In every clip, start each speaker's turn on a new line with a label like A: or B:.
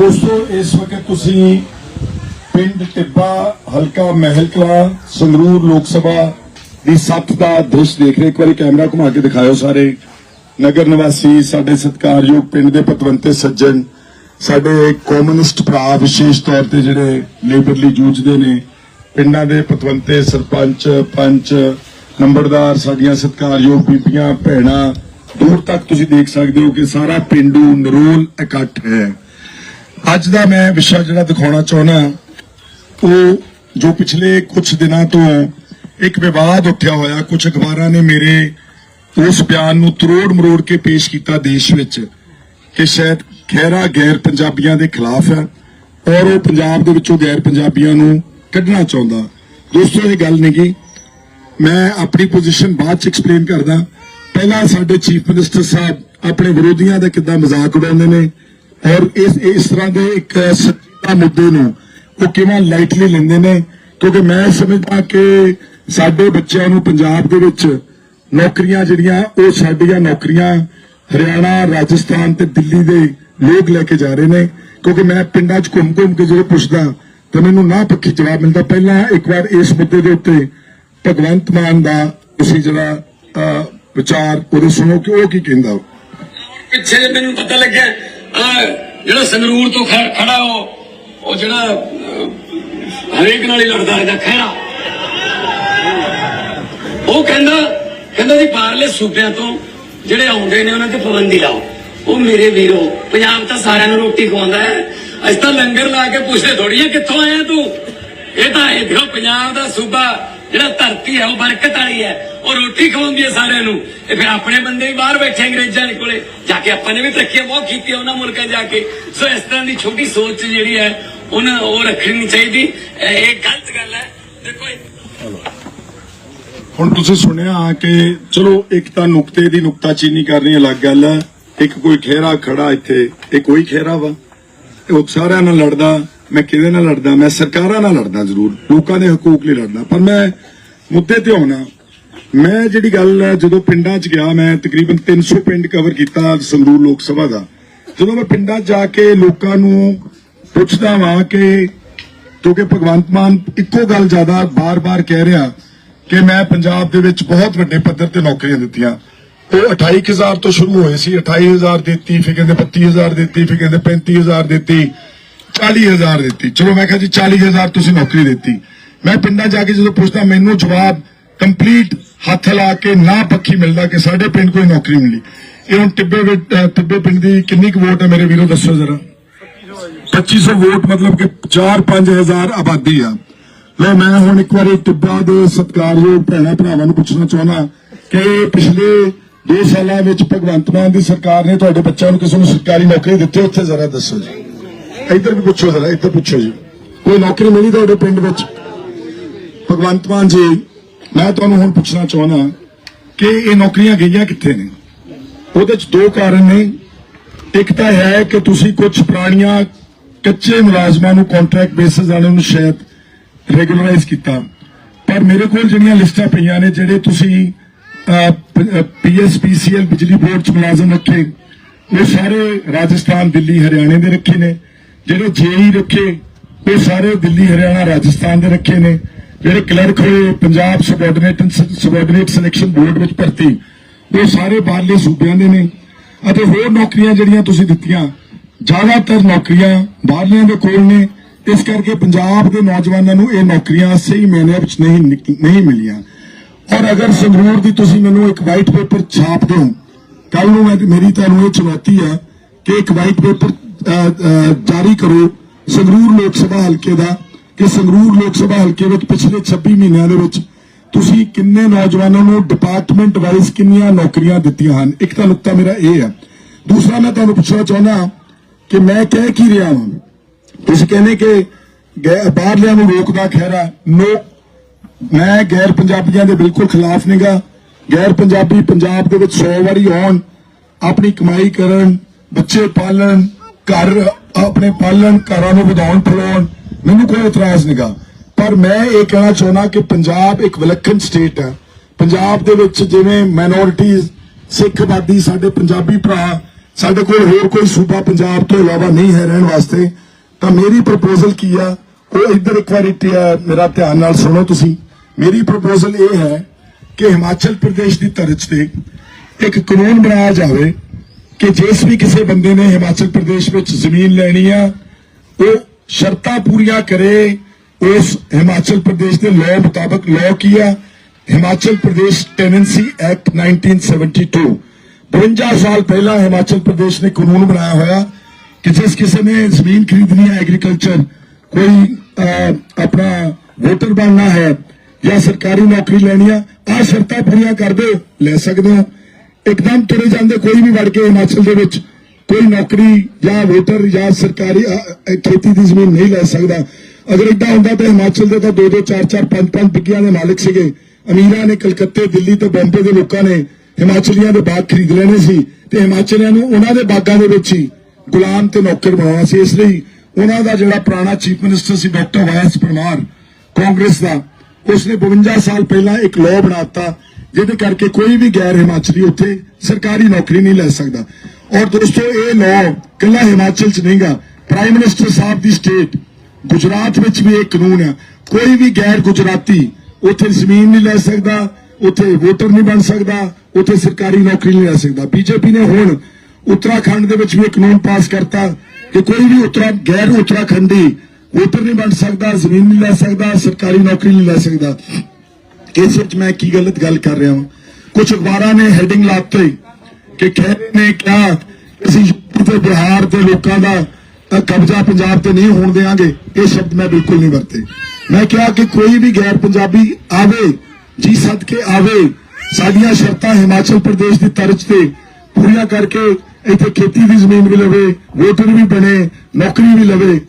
A: ਦੋਸਤੋ, ਇਸ ਵਕਤ ਤੁਸੀਂ ਪਿੰਡ ਟਿੱਬਾ ਹਲਕਾ ਮਹਿਲ ਕਲਾਂ ਸੰਗਰੂਰ ਲੋਕ ਸਭਾ ਦੀ ਸੱਤ ਦਾ ਦ੍ਰਿਸ਼ ਦੇਖ ਰਹੇ ਇੱਕ ਵਾਰੀ ਕੈਮਰਾ ਘੁਮਾ ਕੇ ਦਿਖਾਇਓ ਸਾਰੇ। ਨਗਰ ਨਿਵਾਸੀ, ਸਾਡੇ ਸਤਿਕਾਰਯੋਗ ਪਿੰਡ ਦੇ ਪਤਵੰਤੇ ਸੱਜਣ, ਸਾਡੇ ਕਮਿਊਨਿਸਟ ਭਰਾ ਵਿਸ਼ੇਸ਼ ਤੌਰ ਤੇ ਜਿਹੜੇ ਲੇਬਰ ਲਈ ਜੂਝਦੇ ਨੇ, ਪਿੰਡਾਂ ਦੇ ਪਤਵੰਤੇ, ਸਰਪੰਚ, ਪੰਚ, ਨੰਬਰਦਾਰ, ਸਾਡੀਆਂ ਸਤਿਕਾਰਯੋਗ ਬੀਬੀਆਂ, ਭੈਣਾਂ, ਦੂਰ ਤੱਕ ਤੁਸੀਂ ਦੇਖ ਸਕਦੇ ਹੋ ਕਿ ਸਾਰਾ ਪਿੰਡੂ ਨਰੋਲ ਇਕੱਠ ਹੈ। ਅੱਜ ਦਾ ਮੈਂ ਵਿਸ਼ਾ ਜਿਹੜਾ ਦਿਖਾਉਣਾ ਚਾਹੁੰਦਾ ਉਹ ਜੋ ਪਿਛਲੇ ਕੁਝ ਦਿਨਾਂ ਤੋਂ ਇੱਕ ਵਿਵਾਦ ਉੱਠਿਆ ਹੋਇਆ ਕੁਝ ਅਖਬਾਰਾਂ ਨੇ ਮੇਰੇ ਉਸ ਬਿਆਨ ਨੂੰ ਤਰੋੜ ਮਰੋੜ ਕੇ ਪੇਸ਼ ਕੀਤਾ ਦੇਸ਼ ਵਿੱਚ ਕਿ ਸ਼ਾਇਦ ਖਹਿਰਾ ਗੈਰ ਪੰਜਾਬੀਆਂ ਦੇ ਖਿਲਾਫ ਹੈ ਔਰ ਉਹ ਪੰਜਾਬ ਦੇ ਵਿੱਚੋਂ ਗੈਰ ਪੰਜਾਬੀਆਂ ਨੂੰ ਕੱਢਣਾ ਚਾਹੁੰਦਾ। ਦੋਸਤੋ, ਇਹ ਗੱਲ ਨਹੀਂ ਗੀ। ਮੈਂ ਆਪਣੀ ਪੋਜੀਸ਼ਨ ਬਾਅਦ ਚ ਐਕਸਪਲੇਨ ਕਰਦਾ। ਪਹਿਲਾਂ ਸਾਡੇ ਚੀਫ ਮਿਨਿਸਟਰ ਸਾਹਿਬ ਆਪਣੇ ਵਿਰੋਧੀਆਂ ਦਾ ਕਿੱਦਾਂ ਮਜ਼ਾਕ ਉਡਾਉਂਦੇ ਨੇ ਔਰ ਇਸ ਇਸ ਤਰ੍ਹਾਂ ਦੇ ਇੱਕ ਸੱਚਾ ਮੁੱਦੇ ਨੂੰ ਉਹ ਕਿਵੇਂ ਲਾਈਟਲੀ ਲੈਂਦੇ ਨੇ? ਕਿਉਂਕਿ ਮੈਂ ਸਮਝਦਾ ਕਿ ਸਾਡੇ ਬੱਚਿਆਂ ਨੂੰ ਪੰਜਾਬ ਦੇ ਵਿੱਚ ਨੌਕਰੀਆਂ ਜਿਹੜੀਆਂ, ਉਹ ਸਾਡੀਆਂ ਨੌਕਰੀਆਂ ਹਰਿਆਣਾ, ਰਾਜਸਥਾਨ ਤੇ ਦਿੱਲੀ ਦੇ ਲੋਕ ਲੈ ਕੇ ਜਾ ਰਹੇ ਨੇ। ਕਿਉਂਕਿ ਮੈਂ ਪਿੰਡਾਂ 'ਚ ਘੁੰਮ ਘੁੰਮ ਕੇ ਜਦੋਂ ਪੁੱਛਦਾ, ਤਾਂ ਮੈਨੂੰ ਨਾ ਪੱਖੀ ਜਵਾਬ ਮਿਲਦਾ। ਪਹਿਲਾਂ ਇੱਕ ਵਾਰ ਇਸ ਮੁੱਦੇ ਦੇ ਉੱਤੇ ਭਗਵੰਤ ਮਾਨ ਦਾ ਤੁਸੀਂ ਜਿਹੜਾ ਵਿਚਾਰ ਉਹਦੇ ਸੁਣੋ ਕਿ ਉਹ ਕੀ ਕਹਿੰਦਾ।
B: ਪਿੱਛੇ ਮੈਨੂੰ ਪਤਾ ਲੱਗਿਆ ਜਿਹੜਾ ਸੰਗਰੂਰ ਤੋਂ ਖੜਾ ਉਹ ਉਹ ਜਿਹੜਾ ਹਰੇਕ ਨਾਲ ਹੀ ਲੜਦਾ ਇਹਦਾ ਖਹਿਰਾ। ਉਹ ਕਹਿੰਦਾ ਕਹਿੰਦਾ ਜੀ ਬਾਹਰਲੇ ਸੂਬਿਆਂ ਤੋਂ ਜਿਹੜੇ ਆਉਂਦੇ ਨੇ, ਉਹਨਾਂ ਤੇ ਪਾਬੰਦੀ ਲਾਓ। ਉਹ ਮੇਰੇ ਵੀਰੋ, ਪੰਜਾਬ ਤਾਂ ਸਾਰਿਆਂ ਨੂੰ ਰੋਟੀ ਖਵਾਉਂਦਾ ਹੈ। ਅਸੀਂ ਤਾਂ ਲੰਗਰ ਲਾ ਕੇ ਪੁੱਛਦੇ ਥੋੜੀ ਹੈ ਕਿੱਥੋਂ ਆਇਆ ਤੂੰ? ਇਹ ਤਾਂ ਇਹ ਦੇਖੋ, ਪੰਜਾਬ ਦਾ ਸੂਬਾ ਜਿਹੜਾ ਧਰਤੀ ਹੈ ਉਹ ਬਰਕਤ ਵਾਲੀ ਹੈ, ਉਹ ਰੋਟੀ ਖਵਾਉਂਦੀ ਹੈ ਸਾਰਿਆਂ ਨੂੰ। ਤੇ ਫਿਰ ਆਪਣੇ ਬੰਦੇ ਵੀ ਬਾਹਰ ਬੈਠੇ ਅੰਗਰੇਜ਼ਾਂ ਦੇ ਕੋਲੇ। ਜਾ ਕੇ ਆਪਾਂ ਨੇ ਵੀ ਤਰੱਕੀਆਂ ਬਹੁਤ ਕੀਤੀਆਂ ਉਹਨਾਂ ਮੁਲਕਾਂ ਜਾ ਕੇ। ਸੋ ਇਸ ਤਰ੍ਹਾਂ ਦੀ ਛੋਟੀ ਸੋਚ ਜਿਹੜੀ ਹੈ, ਉਹਨਾਂ ਉਹ ਰੱਖਣੀ ਨਹੀਂ ਚਾਹੀਦੀ। ਇਹ ਗਲਤ ਗੱਲ ਹੈ। ਦੇਖੋ
A: ਹੁਣ ਤੁਸੀਂ ਸੁਣਿਆ ਕਿ ਚਲੋ ਇੱਕ ਤਾਂ ਨੁਕਤੇ ਦੀ ਨੁਕਤਾਚੀਨੀ ਕਰਨੀ ਅਲੱਗ ਗੱਲ ਹੈ। ਇੱਕ ਕੋਈ ਖੇਰਾ ਖੜਾ ਇੱਥੇ ਇਹ ਕੋਈ ਖੇਰਾ ਵਾ। ਉਹ ਸਾਰਿਆਂ ਨਾਲ ਲੜਦਾ, ਮੈਂ ਕਿਹਦੇ ਨਾਲ ਲੜਦਾ? ਮੈਂ ਸਰਕਾਰਾਂ ਨਾਲ ਲੜਦਾ ਜ਼ਰੂਰ। ਲੋਕਾਂ ਦੇ ਹਕੂਕ ਲਈ ਲੜਦਾ। ਪਰ ਮੈਂ ਮੁੱਦੇ ਤੇ ਆਉਣਾ। ਮੈਂ ਜਿਹੜੀ ਗੱਲ, ਜਦੋਂ ਪਿੰਡਾਂ 'ਚ ਗਿਆ, ਮੈਂ ਤਕਰੀਬਨ 300 ਪਿੰਡ ਕਵਰ ਕੀਤਾ ਸੰਗਰੂਰ ਲੋਕ ਸਭਾ ਦਾ। ਜਦੋਂ ਮੈਂ ਪਿੰਡਾਂ ਜਾ ਕੇ ਲੋਕਾਂ ਨੂੰ ਪੁੱਛਦਾ ਵਾਂ ਕਿ, ਕਿਉਂਕਿ ਭਗਵੰਤ ਮਾਨ ਇੱਕੋ ਗੱਲ ਜ਼ਿਆਦਾ ਬਾਰ-ਬਾਰ ਕਹਿ ਰਿਹਾ ਕਿ ਮੈਂ ਪੰਜਾਬ ਦੇ ਵਿੱਚ ਬਹੁਤ ਵੱਡੇ ਪੱਧਰ ਤੇ ਨੌਕਰੀਆਂ ਦਿੱਤੀਆਂ। ਉਹ 28000 ਤੋਂ ਸ਼ੁਰੂ ਹੋਏ ਸੀ। 28000 ਦਿੱਤੀ, ਫਿਰ ਕਹਿੰਦੇ 32000 ਦਿੱਤੀ, ਫਿਰ ਕਹਿੰਦੇ 35000 ਦਿੱਤੀ 40000 ਦਿੱਤੀ। ਚਲੋ ਮੈਂ ਕਿਹਾ ਜੀ 40000 ਤੁਸੀਂ ਨੌਕਰੀ ਦਿੱਤੀ। ਮੈਂ ਪਿੰਡਾਂ ਜਾ ਕੇ ਜਦੋਂ ਪੁੱਛਦਾ, ਮੈਨੂੰ ਜਵਾਬ ਕੰਪਲੀਟ ਹੱਥ ਲਾ ਕੇ ਨਾ ਪੱਖੀ ਮਿਲਦਾ ਕਿ ਸਾਡੇ ਪਿੰਡ ਕੋਈ ਨੌਕਰੀ ਮਿਲੀ। ਇਹ ਹੁਣ ਟਿੱਬੇ ਟਿੱਬੇ ਪਿੰਡ ਦੀ ਕਿੰਨੀ ਕੁ ਵੋਟ ਹੈ ਮੇਰੇ ਵੀਰੋ, ਦੱਸੋ ਜ਼ਰਾ। 2500 ਵੋਟ ਮਤਲਬ ਕਿ 4-5000 ਆਬਾਦੀ ਆ। ਲੋ ਮੈਂ ਹੁਣ ਇੱਕ ਵਾਰੀ ਟਿੱਬਾ ਦੇ ਸਤਿਕਾਰਯੋਗ ਭੈਣਾਂ ਭਰਾਵਾਂ ਨੂੰ ਪੁੱਛਣਾ ਚਾਹੁੰਦਾ ਕਿ ਪਿਛਲੇ 2 ਸਾਲਾਂ ਵਿੱਚ ਭਗਵੰਤ ਮਾਨ ਦੀ ਸਰਕਾਰ ਨੇ ਤੁਹਾਡੇ ਬੱਚਿਆਂ ਨੂੰ ਕਿਸੇ ਨੂੰ ਸਰਕਾਰੀ ਨੌਕਰੀ ਦਿੱਤੀ, ਉੱਥੇ ਜ਼ਰਾ ਦੱਸੋ ਜੀ। ਇੱਧਰ ਵੀ ਪੁੱਛੋ ਜ਼ਰਾ, ਇੱਧਰ ਪੁੱਛੋ ਜੀ। ਕੋਈ ਨੌਕਰੀ ਮਿਲੀ ਤੁਹਾਡੇ ਪਿੰਡ ਵਿੱਚ? ਭਗਵੰਤ ਮਾਨ ਜੀ, ਮੈਂ ਤੁਹਾਨੂੰ ਹੁਣ ਪੁੱਛਣਾ ਚਾਹੁੰਦਾ ਕਿ ਇਹ ਨੌਕਰੀਆਂ ਗਈਆਂ ਕਿੱਥੇ ਨੇ? ਉਹਦੇ ਚ ਦੋ ਕਾਰਨ ਨੇ। ਇੱਕ ਤਾਂ ਹੈ ਕਿ ਤੁਸੀਂ ਕੁਝ ਪੁਰਾਣੀਆਂ ਕੱਚੇ ਮੁਲਾਜ਼ਮਾਂ ਨੂੰ ਕੰਟਰੈਕਟ ਬੇਸਿਸ ਵਾਲਿਆਂ ਨੂੰ ਸ਼ਾਇਦ ਰੈਗੂਲਰਾਈਜ਼ ਕੀਤਾ। ਪਰ ਮੇਰੇ ਕੋਲ ਜਿਹੜੀਆਂ ਲਿਸਟਾਂ ਪਈਆਂ ਨੇ, ਜਿਹੜੇ ਤੁਸੀਂ ਪੀਐਸਪੀਸੀਐਲ ਬਿਜਲੀ ਬੋਰਡ ਚ ਮੁਲਾਜ਼ਮ ਰੱਖੇ, ਉਹ ਸਾਰੇ ਰਾਜਸਥਾਨ, ਦਿੱਲੀ, ਹਰਿਆਣੇ ਦੇ ਰੱਖੇ ਨੇ। ਜਿਹੜੇ ਜੇਈ ਰੱਖੇ, ਉਹ ਸਾਰੇ ਦਿੱਲੀ, ਹਰਿਆਣਾ, ਰਾਜਸਥਾਨ ਦੇ ਰੱਖੇ ਨੇ। ਜਿਹੜੇ ਕਲਰਕ ਹੋਏ Punjab subordinate subordinate selection board ਵਿੱਚ ਭਰਤੀ, ਉਹ ਸਾਰੇ ਬਾਹਰਲੇ ਸੂਬਿਆਂ ਦੇ ਨੇ ਅਤੇ ਹੋਰ ਨੌਕਰੀਆਂ ਜਿਹੜੀਆਂ ਤੁਸੀਂ ਦਿੱਤੀਆਂ, ਜ਼ਿਆਦਾਤਰ ਨੌਕਰੀਆਂ ਬਾਹਰਲਿਆਂ ਦੇ ਕੋਲ ਨੇ। ਇਸ ਕਰਕੇ ਪੰਜਾਬ ਦੇ ਨੌਜਵਾਨਾਂ ਨੂੰ ਇਹ ਨੌਕਰੀਆਂ ਸਹੀ ਮਾਇਨਿਆਂ ਵਿੱਚ ਨਹੀਂ ਨਹੀਂ ਮਿਲੀਆਂ। ਔਰ ਅਗਰ ਸੰਗਰੂਰ ਦੀ ਤੁਸੀਂ ਮੈਨੂੰ ਇੱਕ ਵਾਈਟ ਪੇਪਰ ਛਾਪ ਦਿਓ ਕੱਲ ਨੂੰ ਮੇਰੀ ਤੁਹਾਨੂੰ ਇਹ ਚੁਣੌਤੀ ਆ ਕਿ ਇੱਕ ਵਾਈਟ ਪੇਪਰ ਜਾਰੀ ਕਰੋ ਸੰਗਰੂਰ ਲੋਕ ਸਭਾ ਹਲਕੇ ਦਾ। ਕਿ ਸੰਗਰੂਰ ਲੋਕ ਸਭਾ ਹਲਕੇ ਵਿੱਚ ਪਿਛਲੇ 26 ਮਹੀਨਿਆਂ ਦੇ ਵਿੱਚ ਤੁਸੀਂ ਕਿੰਨੇ ਨੌਜਵਾਨਾਂ ਨੂੰ ਡਿਪਾਰਟਮੈਂਟ ਵਾਈਜ਼ ਕਿੰਨੀਆਂ ਨੌਕਰੀਆਂ ਦਿੱਤੀਆਂ ਹਨ? ਇੱਕ ਤਾਂ ਨੁਕਤਾ ਮੇਰਾ ਇਹ ਹੈ ਦੂਸਰਾ ਮੈਂ ਤੁਹਾਨੂੰ ਪੁੱਛਣਾ ਚਾਹੁੰਦਾ ਕਿ ਮੈਂ ਕਹਿ ਕੀ ਰਿਹਾ ਹਾਂ ਤੁਸੀਂ ਕਹਿੰਦੇ ਕਿ ਬਾਹਰਲਿਆਂ ਨੂੰ ਰੋਕਦਾ ਖਹਿਰਾ। ਨੋ, ਮੈਂ ਗੈਰ ਪੰਜਾਬੀਆਂ ਦੇ ਬਿਲਕੁਲ ਖਿਲਾਫ ਨਹੀਂਗਾ ਗੈਰ ਪੰਜਾਬੀ ਪੰਜਾਬ ਦੇ ਵਿੱਚ 100 ਵਾਰੀ ਆਉਣ, ਆਪਣੀ ਕਮਾਈ ਕਰਨ, ਬੱਚੇ ਪਾਲਣ, ਘਰ ਆਪਣੇ ਪਾਲਣ, ਘਰਾਂ ਨੂੰ ਵਧਾਉਣ ਫਲਾਉਣ ਮੈਨੂੰ ਕੋਈ ਇਤਰਾਜ਼ ਨਹੀਂਗਾ ਪਰ ਮੈਂ ਇਹ ਕਹਿਣਾ ਚਾਹੁੰਦਾ ਕਿ ਪੰਜਾਬ ਇੱਕ ਵਿਲੱਖਣ ਸਟੇਟ ਹੈ। ਪੰਜਾਬ ਦੇ ਵਿੱਚ ਜਿਵੇਂ ਮਾਈਨੋਰਿਟੀਜ਼ ਸਿੱਖ ਆਬਾਦੀ ਸਾਡੇ ਪੰਜਾਬੀ ਭਰਾ ਸਾਡੇ ਕੋਲ ਹੋਰ ਕੋਈ ਸੂਬਾ ਪੰਜਾਬ ਤੋਂ ਇਲਾਵਾ ਨਹੀਂ ਹੈ ਰਹਿਣ ਵਾਸਤੇ ਤਾਂ ਮੇਰੀ ਪ੍ਰਪੋਜ਼ਲ ਕੀ ਆ? ਉਹ ਇੱਧਰ ਇੱਕ ਵਾਰੀ ਤੇ, ਮੇਰਾ ਧਿਆਨ ਨਾਲ ਸੁਣੋ ਤੁਸੀਂ। ਮੇਰੀ ਪ੍ਰਪੋਜ਼ਲ ਇਹ ਹੈ ਕਿ ਹਿਮਾਚਲ ਪ੍ਰਦੇਸ਼ ਦੀ ਤਰਜ਼ ਤੇ ਇੱਕ ਕਾਨੂੰਨ ਬਣਾਇਆ ਜਾਵੇ ਕਿ ਜਿਸ ਵੀ ਕਿਸੇ ਬੰਦੇ ਨੇ ਹਿਮਾਚਲ ਪ੍ਰਦੇਸ਼ ਵਿੱਚ ਜ਼ਮੀਨ ਲੈਣੀ ਆ ਉਹ ਸ਼ਰਤਾਂ ਪੂਰੀਆਂ ਕਰੇ ਉਸ ਹਿਮਾਚਲ ਪ੍ਰਦੇਸ਼ ਦੇ ਲਾਅ ਮੁਤਾਬਕ ਲਾਅ ਕੀ ਹਿਮਾਚਲ ਪ੍ਰਦੇਸ਼ ਟੈਨੈਂਸੀ ਐਕਟ 1972 52 ਸਾਲ ਪਹਿਲਾਂ ਹਿਮਾਚਲ ਪ੍ਰਦੇਸ਼ ਨੇ ਕਾਨੂੰਨ ਬਣਾਇਆ ਹੋਇਆ ਕਿ ਜਿਸ ਕਿਸੇ ਨੇ ਜ਼ਮੀਨ ਖਰੀਦਣੀ ਹੈ ਐਗਰੀਕਲਚਰ ਕੋਈ ਆਪਣਾ ਵੋਟਰ ਬਣਨਾ ਹੈ ਜਾਂ ਸਰਕਾਰੀ ਨੌਕਰੀ ਲੈਣੀ ਆ ਆ ਸ਼ਰਤਾਂ ਪੂਰੀਆਂ ਕਰਦੇ ਲੈ ਸਕਦੇ ਹੋ। ਇੱਕਦਮ ਤੁਰੇ ਜਾਂਦੇ ਕੋਈ ਵੀ ਵੜ ਕੇ ਹਿਮਾਚਲ ਦੇ ਵਿੱਚ। ਕੋਈ ਨੌਕਰੀ ਜਾਂ ਵੋਟਰ ਜਾਂ ਸਰਕਾਰੀ ਖੇਤੀ ਦੀ ਜ਼ਮੀਨ ਨਹੀਂ ਲੈ ਸਕਦਾ। ਅਗਰ ਇਦਾਂ ਹੁੰਦਾ ਤਾਂ ਹਿਮਾਚਲ ਦੇ ਤਾਂ 2 2 4 4 5 5 ਬਿੱਗਿਆਂ ਦੇ ਮਾਲਕ ਸੀਗੇ। ਅਮੀਰਾਂ ਨੇ ਕਲਕੱਤੇ, ਦਿੱਲੀ ਤੇ ਬੰਬੇ ਦੇ ਲੋਕਾਂ ਨੇ ਹਿਮਾਚਲੀਆਂ ਦੇ ਬਾਗ ਖਰੀਦ ਲੈਣੇ ਸੀ ਤੇ ਹਿਮਾਚਲੀਆਂ ਨੂੰ ਉਹਨਾਂ ਦੇ ਬਾਗਾਂ ਦੇ ਵਿੱਚ ਹੀ ਗੁਲਾਮ ਤੇ ਨੌਕਰ ਬਣਾਉਣਾ ਸੀ। ਇਸ ਲਈ ਉਹਨਾਂ ਦਾ ਜਿਹੜਾ ਪੁਰਾਣਾ ਚੀਫ ਮਿਨਿਸਟਰ ਸੀ, doctor Y S Parmar, Congress ਦਾ, ਉਸਨੇ 52 ਸਾਲ ਪਹਿਲਾਂ ਇੱਕ ਲਾਅ ਬਣਾਤਾ ਜਿਹਦੇ ਕਰਕੇ ਕੋਈ ਵੀ ਗੈਰ ਹਿਮਾਚਲੀ ਉੱਥੇ ਸਰਕਾਰੀ ਨੌਕਰੀ ਨਹੀਂ ਲੈ ਸਕਦਾ। ਔਰ ਦੋਸਤੋ, ਇਹ ਲਾਅ ਕੱਲਾ ਹਿਮਾਚਲ 'ਚ ਨਹੀਂਗਾ। ਪ੍ਰਾਈਮ ਮਿਨਿਸਟਰ ਸਾਹਿਬ ਦੀ ਸਟੇਟ ਗੁਜਰਾਤ ਵਿੱਚ ਵੀ ਇਹ ਕਾਨੂੰਨ ਹੈ। ਕੋਈ ਵੀ ਗੈਰ ਗੁਜਰਾਤੀ ਉੱਥੇ ਜ਼ਮੀਨ ਨਹੀਂ ਲੈ ਸਕਦਾ, ਉੱਥੇ ਵੋਟਰ ਨਹੀਂ ਬਣ ਸਕਦਾ, ਉੱਥੇ ਸਰਕਾਰੀ ਨੌਕਰੀ ਨਹੀਂ ਲੈ ਸਕਦਾ। ਬੀਜੇਪੀ ਨੇ ਹੁਣ ਉੱਤਰਾਖੰਡ ਦੇ ਵਿੱਚ ਵੀ ਕਾਨੂੰਨ ਪਾਸ ਕਰਤਾ ਕਿ ਕੋਈ ਵੀ ਉੱਤਰਾ, ਗੈਰ ਉੱਤਰਾਖੰਡੀ ਵੋਟਰ ਨਹੀਂ ਬਣ ਸਕਦਾ, ਜ਼ਮੀਨ ਨਹੀਂ ਲੈ ਸਕਦਾ, ਸਰਕਾਰੀ ਨੌਕਰੀ ਨਹੀਂ ਲੈ ਸਕਦਾ। ਇਸ ਵਿੱਚ ਮੈਂ ਕੀ ਗਲਤ ਗੱਲ ਕਰ ਰਿਹਾ ਹਾਂ? ਕੁਝ ਅਖਬਾਰਾਂ ਨੇ ਹੈਡਿੰਗ ਲਾਤੇ ਕਿ ਖਹਿਰੇ ਨੇ ਕਿਹਾ ਅਸੀਂ ਯੂਪੀ ਤੇ ਬਿਹਾਰ ਦੇ ਲੋਕਾਂ ਦਾ ਕਬਜ਼ਾ ਪੰਜਾਬ ਤੇ ਨਹੀਂ ਹੋਣ ਦੇਵਾਂਗੇ ਇਹ ਸ਼ਬਦ ਮੈਂ ਬਿਲਕੁਲ ਨਹੀਂ ਵਰਤੇ। ਮੈਂ ਕਿਹਾ ਕਿ ਕੋਈ ਵੀ ਗੈਰ ਪੰਜਾਬੀ ਆਵੇ, ਜੀ ਸਦ ਆਵੇ, ਸਾਡੀਆਂ ਸ਼ਰਤਾਂ ਹਿਮਾਚਲ ਪ੍ਰਦੇਸ਼ ਦੀ ਤਰਜ਼ ਤੇ ਪੂਰੀਆਂ ਕਰਕੇ ਇੱਥੇ ਖੇਤੀ ਦੀ ਜ਼ਮੀਨ ਵੀ ਲਵੇ, ਵੋਟਰ ਵੀ ਬਣੇ, ਨੌਕਰੀ ਵੀ ਲਵੇ,